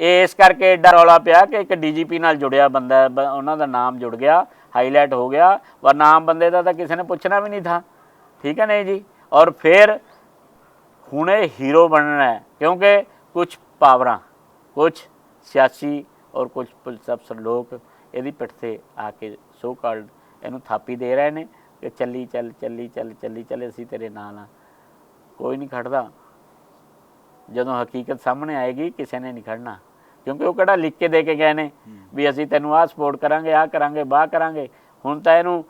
ਇਹ ਇਸ ਕਰਕੇ ਏਡਾ ਰੌਲਾ ਪਿਆ ਕਿ ਇੱਕ ਡੀਜੀਪੀ ਨਾਲ ਜੁੜਿਆ ਬੰਦਾ, ਬ- ਉਹਨਾਂ ਦਾ ਨਾਮ ਜੁੜ ਗਿਆ। ਹਾਈਲਾਈਟ ਹੋ ਗਿਆ। ਵਰ ਨਾਮ ਬੰਦੇ ਦਾ ਤਾਂ ਕਿਸੇ ਨੇ ਪੁੱਛਣਾ ਵੀ ਨਹੀਂ ਥਾ। ਠੀਕ ਹੈ ਨਹੀਂ ਜੀ? ਔਰ ਫਿਰ ਹੁਣੇ ਹੀਰੋ ਬਣਨਾ ਹੈ। ਕਿਉਂਕਿ ਕੁਝ ਪਾਵਰਾਂ, ਕੁਝ ਸਿਆਸੀ ਔਰ ਕੁਝ ਪੁਲਿਸ ਅਫਸਰ ਲੋਕ ਇਹਦੀ ਪਿੱਠ ਤੇ ਆ ਕੇ ਸੋ ਕਾਲਡ ਇਹਨੂੰ ਥਾਪੀ ਦੇ ਰਹੇ ਨੇ ਕਿ ਚੱਲੀ, ਚੱਲ ਚੱਲੀ ਚੱਲ ਚੱਲੀ, ਚੱਲ, ਅਸੀਂ ਤੇਰੇ ਨਾਲ ਆ ਕੋਈ ਨਹੀਂ ਖੜਦਾ। ਜਦੋਂ ਹਕੀਕਤ ਸਾਹਮਣੇ ਆਏਗੀ, ਕਿਸੇ ਨੇ ਨਹੀਂ ਖੜਨਾ। ਕਿਉਂਕਿ ਉਹ ਕਿਹੜਾ ਲਿਖ ਕੇ ਦੇ ਕੇ ਗਏ ਨੇ ਵੀ ਅਸੀਂ ਤੈਨੂੰ ਆਹ ਸਪੋਰਟ ਕਰਾਂਗੇ, ਆਹ ਕਰਾਂਗੇ ਬਾਹ ਕਰਾਂਗੇ। ਹੁਣ ਤਾਂ ਇਹਨੂੰ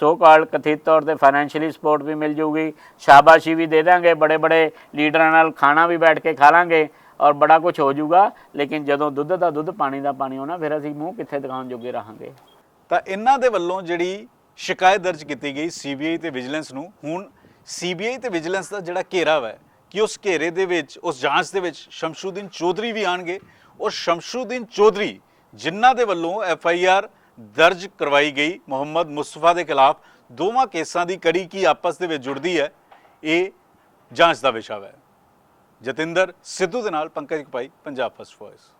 ਸੋ ਕਾਲ ਕਥਿਤ ਤੌਰ ਤੇ ਫਾਈਨੈਂਸ਼ੀਅਲੀ ਸਪੋਰਟ ਵੀ ਮਿਲ ਜੂਗੀ, ਸ਼ਾਬਾਸ਼ੀ ਵੀ ਦੇ ਦਾਂਗੇ ਬੜੇ ਬੜੇ ਲੀਡਰਾਂ ਨਾਲ ਖਾਣਾ ਵੀ ਬੈਠ ਕੇ ਖਾ ਲਾਂਗੇ ਔਰ ਬੜਾ ਕੁਝ ਹੋ ਜਾਊਗਾ ਲੇਕਿਨ ਜਦੋਂ ਦੁੱਧ ਦਾ ਦੁੱਧ, ਪਾਣੀ ਦਾ ਪਾਣੀ ਹੋਣਾ, ਫਿਰ ਅਸੀਂ ਮੂੰਹ ਕਿੱਥੇ ਦਿਖਾਉਣ ਜੋਗੇ ਰਹਾਂਗੇ? ਤਾਂ ਇਹਨਾਂ ਦੇ ਵੱਲੋਂ ਜਿਹੜੀ ਸ਼ਿਕਾਇਤ ਦਰਜ ਕੀਤੀ ਗਈ ਸੀਬੀਆਈ ਤੇ ਵਿਜੀਲੈਂਸ ਨੂੰ, ਹੁਣ ਸੀਬੀਆਈ ਤੇ ਵਿਜੀਲੈਂਸ ਦਾ ਜਿਹੜਾ ਘੇਰਾ ਹੈ ਕਿ ਉਸ ਘੇਰੇ ਦੇ ਵਿੱਚ, ਉਸ ਜਾਂਚ ਦੇ ਵਿੱਚ ਸ਼ਮਸ਼ੂਦੀਨ ਚੌਧਰੀ ਵੀ ਆਣਗੇ ਔਰ ਸ਼ਮਸ਼ੂਦੀਨ ਚੌਧਰੀ ਜਿਨ੍ਹਾਂ ਦੇ ਵੱਲੋਂ ਐਫ ਆਈ ਆਰ ਦਰਜ ਕਰਵਾਈ ਗਈ, ਮੁਹੰਮਦ ਮੁਸਤਫਾ ਦੇ ਖਿਲਾਫ ਦੋਵਾਂ ਕੇਸਾਂ ਦੀ ਕੜੀ ਕੀ ਆਪਸ ਦੇ ਵਿੱਚ ਜੁੜਦੀ ਹੈ, ਇਹ ਜਾਂਚ ਦਾ ਵਿਸ਼ਾ ਹੈ। ਜਤਿੰਦਰ ਸਿੱਧੂ ਦੇ ਨਾਲ ਪੰਕਜ ਕਪਾਈ ਪੰਜਾਬ ਫਸਟ ਵੌਇਸ।